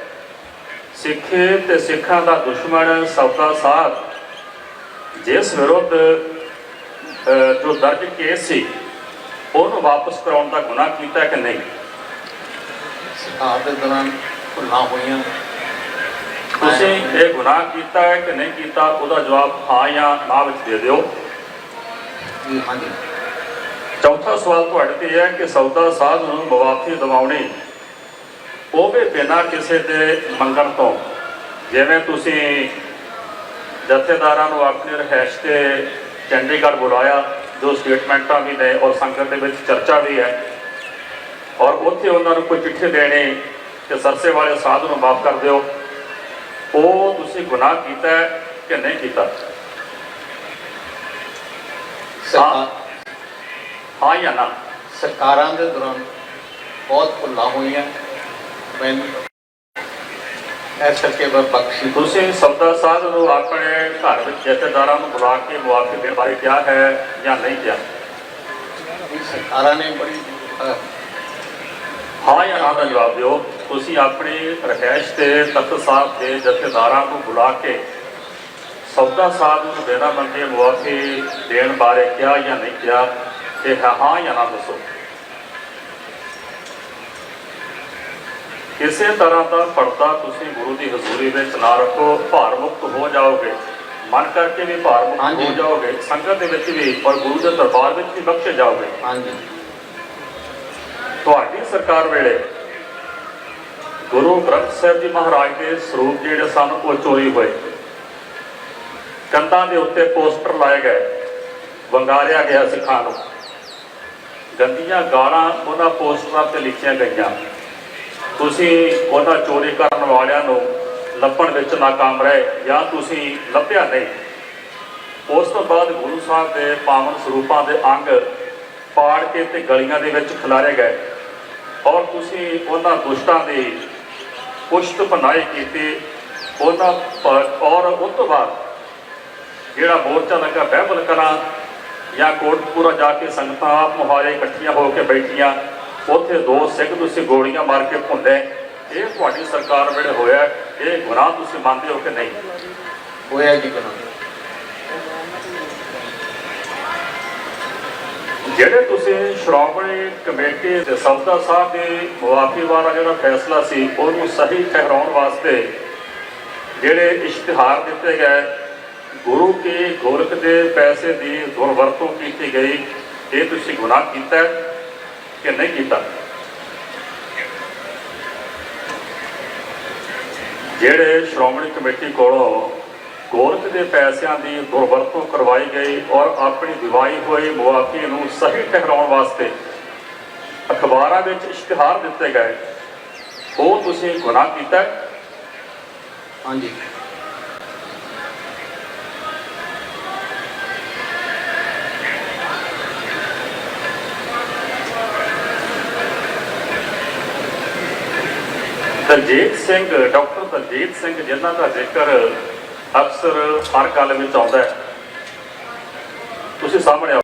S2: ਸਿੱਖੇ ਤੇ ਸਿੱਖਾਂ ਦਾ ਦੁਸ਼ਮਣ ਸੌਦਾ ਸਾਧ ਜਿਸ ਵਿਰੁੱਧ ਜੋ ਦਰਜ ਕੇਸ ਸੀ ਉਹਨੂੰ ਵਾਪਸ ਕਰਾਉਣ ਦਾ ਗੁਨਾਹ ਕੀਤਾ ਕਿ ਨਹੀਂ?
S5: ਸਰਕਾਰ ਦੇ ਦੌਰਾਨ ਭੁੱਲਾਂ ਹੋਈਆਂ।
S2: ਤੁਸੀਂ ਇਹ ਗੁਨਾਹ ਕੀਤਾ ਹੈ ਕਿ ਨਹੀਂ ਕੀਤਾ ਉਹਦਾ ਜਵਾਬ ਹਾਂ ਜਾਂ ਨਾ ਵਿੱਚ ਦੇ ਦਿਓ।
S5: ਹਾਂਜੀ।
S2: ਚੌਥਾ ਸਵਾਲ ਤੁਹਾਡੇ ਤੇ ਹੈ ਕਿ ਸੌਦਾ ਸਾਧ ਨੂੰ ਮੁਆਫੀ ਦਿਵਾਉਣੀ ਉਹ ਵੀ ਬਿਨਾਂ ਕਿਸੇ ਦੇ ਮੰਗਣ ਤੋਂ। ਜਿਵੇਂ ਤੁਸੀਂ ਜਥੇਦਾਰਾਂ ਨੂੰ ਆਪਣੇ ਰਹਿਸ਼ ਤੇ ਚੰਡੀਗੜ੍ਹ ਬੁਲਾਇਆ ਜੋ ਸਟੇਟਮੈਂਟਾਂ ਵੀ ਨੇ ਔਰ ਸੰਗਤ ਦੇ ਵਿੱਚ ਚਰਚਾ ਵੀ ਹੈ ਔਰ ਉੱਥੇ ਉਹਨਾਂ ਨੂੰ ਕੋਈ ਚਿੱਠੀ ਦੇਣੀ ਕਿ ਸਰਸੇ ਵਾਲੇ ਸਾਧੂ ਨੂੰ ਮਾਫ ਕਰ ਦਿਓ ਉਹ ਤੁਸੀਂ ਗੁਨਾਹ ਕੀਤਾ ਕਿ ਨਹੀਂ ਕੀਤਾ? ਹਾਂ ਜਾਂ ਨਾ?
S5: ਸਰਕਾਰਾਂ ਦੇ ਦੌਰਾਨ ਬਹੁਤ ਭੁੱਲਾਂ ਹੋਈਆਂ। બેન ਐਸਐਲਕੇ ਬਖਸ਼ੀ।
S2: ਤੁਸੀਂ ਸਬਦਾ ਸਾਹਿਬ ਨੂੰ ਆਪਣੇ ਘਰ ਵਿੱਚ ਜਥੇਦਾਰਾਂ ਨੂੰ ਬੁਲਾ ਕੇ ਮੁਆਫੀ ਦੇ ਬਾਰੇ ਕਿਹਾ ਹੈ ਜਾਂ ਨਹੀਂ ਕਿਹਾ?
S5: ਸਰਕਾਰਾਂ ਨੇ ਬੜੀ
S2: ਹਾਂ ਜਾਂ ਨਾ ਦਾ ਜਵਾਬ ਦਿਓ। ਤੁਸੀਂ ਆਪਣੇ ਰਹਿائش ਤੇ ਤਖਤ ਸਾਹਿਬ ਦੇ ਜਥੇਦਾਰਾਂ ਨੂੰ ਬੁਲਾ ਕੇ ਸਬਦਾ ਸਾਹਿਬ ਨੂੰ ਦੇਣਾ ਮੰਗੇ ਮੁਆਫੀ ਦੇਣ ਬਾਰੇ ਕਿਹਾ ਜਾਂ ਨਹੀਂ ਕਿਹਾ ਤੇ ਹਾਂ ਜਾਂ ਨਾ ਦੱਸੋ। ਕਿਸੇ ਤਰ੍ਹਾਂ ਦਾ ਪਰਦਾ ਤੁਸੀਂ ਗੁਰੂ ਦੀ ਹਜ਼ੂਰੀ ਵਿੱਚ ਨਾ ਰੱਖੋ ਭਾਰ ਮੁਕਤ ਹੋ ਜਾਓਗੇ। ਮਨ ਕਰਕੇ ਵੀ ਭਾਰ ਮੁਕਤ ਹੋ। ਜਾਓਗੇ। ਸੰਗਤ ਦੇ ਵਿੱਚ ਵੀ ਔਰ ਗੁਰੂ ਦੇ ਦਰਬਾਰ ਵਿੱਚ ਵੀ ਬਖਸ਼ੇ ਜਾਓਗੇ।
S5: ਹਾਂਜੀ।
S2: ਤੁਹਾਡੀ ਸਰਕਾਰ ਵੇਲੇ ਗੁਰੂ ਗ੍ਰੰਥ ਸਾਹਿਬ ਜੀ ਮਹਾਰਾਜ ਦੇ ਸਰੂਪ ਜਿਹੜੇ ਸਨ ਉਹ ਚੋਰੀ ਹੋਏ। ਕੰਧਾਂ ਦੇ ਉੱਤੇ ਪੋਸਟਰ ਲਾਏ ਗਏ। ਵੰਗਾਰਿਆ ਗਿਆ ਸਿੱਖਾਂ ਨੂੰ। ਗੰਦੀਆਂ ਗਾਲਾਂ ਉਹਨਾਂ ਪੋਸਟਰਾਂ ਤੇ ਲਿਖੀਆਂ ਗਈਆਂ। ਤੁਸੀਂ ਉਹਨਾਂ ਚੋਰੀ ਕਰਨ ਵਾਲਿਆਂ ਨੂੰ ਲੱਭਣ ਵਿੱਚ ਨਾਕਾਮ ਰਹੇ ਜਾਂ ਤੁਸੀਂ ਲੱਭਿਆ ਨਹੀਂ। ਉਸ ਤੋਂ ਬਾਅਦ ਗੁਰੂ ਸਾਹਿਬ ਦੇ ਪਾਵਨ ਸਰੂਪਾਂ ਦੇ ਅੰਗ ਪਾੜ ਕੇ ਤੇ ਗਲੀਆਂ ਦੇ ਵਿੱਚ ਖਿਲਾਰੇ ਗਏ ਔਰ ਤੁਸੀਂ ਉਹਨਾਂ ਦੁਸ਼ਟਾਂ ਦੀ ਪੁਸ਼ਤ ਬਣਾਈ ਕੀਤੀ। ਉਹਨਾਂ ਪਰ- ਔਰ ਉਸ ਤੋਂ ਬਾਅਦ ਜਿਹੜਾ ਮੋਰਚਾ ਲੱਗਾ ਬਹਿਬਲ ਕਰਾਂ ਜਾਂ ਕੋਟਪੂਰਾ ਜਾ ਕੇ ਸੰਗਤਾਂ ਆਪ ਮੁਹਾਰੇ ਇਕੱਠੀਆਂ ਹੋ ਕੇ ਬੈਠੀਆਂ ਉੱਥੇ ਦੋ ਸਿੱਖ ਤੁਸੀਂ ਗੋਲੀਆਂ ਮਾਰ ਕੇ ਭੁੰਡੇ ਇਹ ਤੁਹਾਡੀ ਸਰਕਾਰ ਵੇਲੇ ਹੋਇਆ ਇਹ ਗੁਨਾਹ ਤੁਸੀਂ ਮੰਨਦੇ ਹੋ ਕਿ ਨਹੀਂ?
S5: ਹੋਇਆ ਜੀ ਕਨਾ
S2: ਜਿਹੜੇ ਤੁਸੀਂ ਸ਼੍ਰੋਮਣੀ ਕਮੇਟੀ ਦੇ ਸਬਦਾ ਸਾਹਿਬ ਦੇ ਮੁਆਫੀ ਵਾਲਾ ਜਿਹੜਾ ਫੈਸਲਾ ਸੀ ਉਹਨੂੰ ਸਹੀ ਠਹਿਰਾਉਣ ਵਾਸਤੇ ਜਿਹੜੇ ਇਸ਼ਤਿਹਾਰ ਦਿੱਤੇ ਗਏ ਗੁਰੂ ਕੇ ਗੋਰਖ ਦੇ ਪੈਸੇ ਦੀ ਦੁਰਵਰਤੋਂ ਕੀਤੀ ਗਈ ਇਹ ਤੁਸੀਂ ਗੁਨਾਹ ਕੀਤਾ ਹੈ। ਕਿ ਨਹੀਂ ਕੀਤਾ। ਜਿਹੜੇ ਸ਼੍ਰੋਮਣੀ ਕਮੇਟੀ ਕੋਲੋਂ ਗੋਰਖ ਦੇ ਪੈਸਿਆਂ ਦੀ ਦੁਰਵਰਤੋਂ ਕਰਵਾਈ ਗਈ ਔਰ ਆਪਣੀ ਦਿਵਾਈ ਹੋਈ ਮੁਆਫੀ ਨੂੰ ਸਹੀ ਠਹਿਰਾਉਣ ਵਾਸਤੇ ਅਖਬਾਰਾਂ ਵਿੱਚ ਇਸ਼ਤਿਹਾਰ ਦਿੱਤੇ ਗਏ, ਉਹ ਤੁਸੀਂ ਗੁਨਾਹ ਕੀਤਾ
S5: ਹਾਂਜੀ।
S2: ਦਲਜੀਤ ਸਿੰਘ, ਡਾਕਟਰ ਦਲਜੀਤ ਸਿੰਘ, ਜਿਨ੍ਹਾਂ ਦਾ ਜ਼ਿਕਰ ਅਕਸਰ ਹਰ ਗੱਲ ਵਿੱਚ ਆਉਂਦਾ ਹੈ। ਤੁਸੀਂ ਸਾਹਮਣੇ ਆਓ।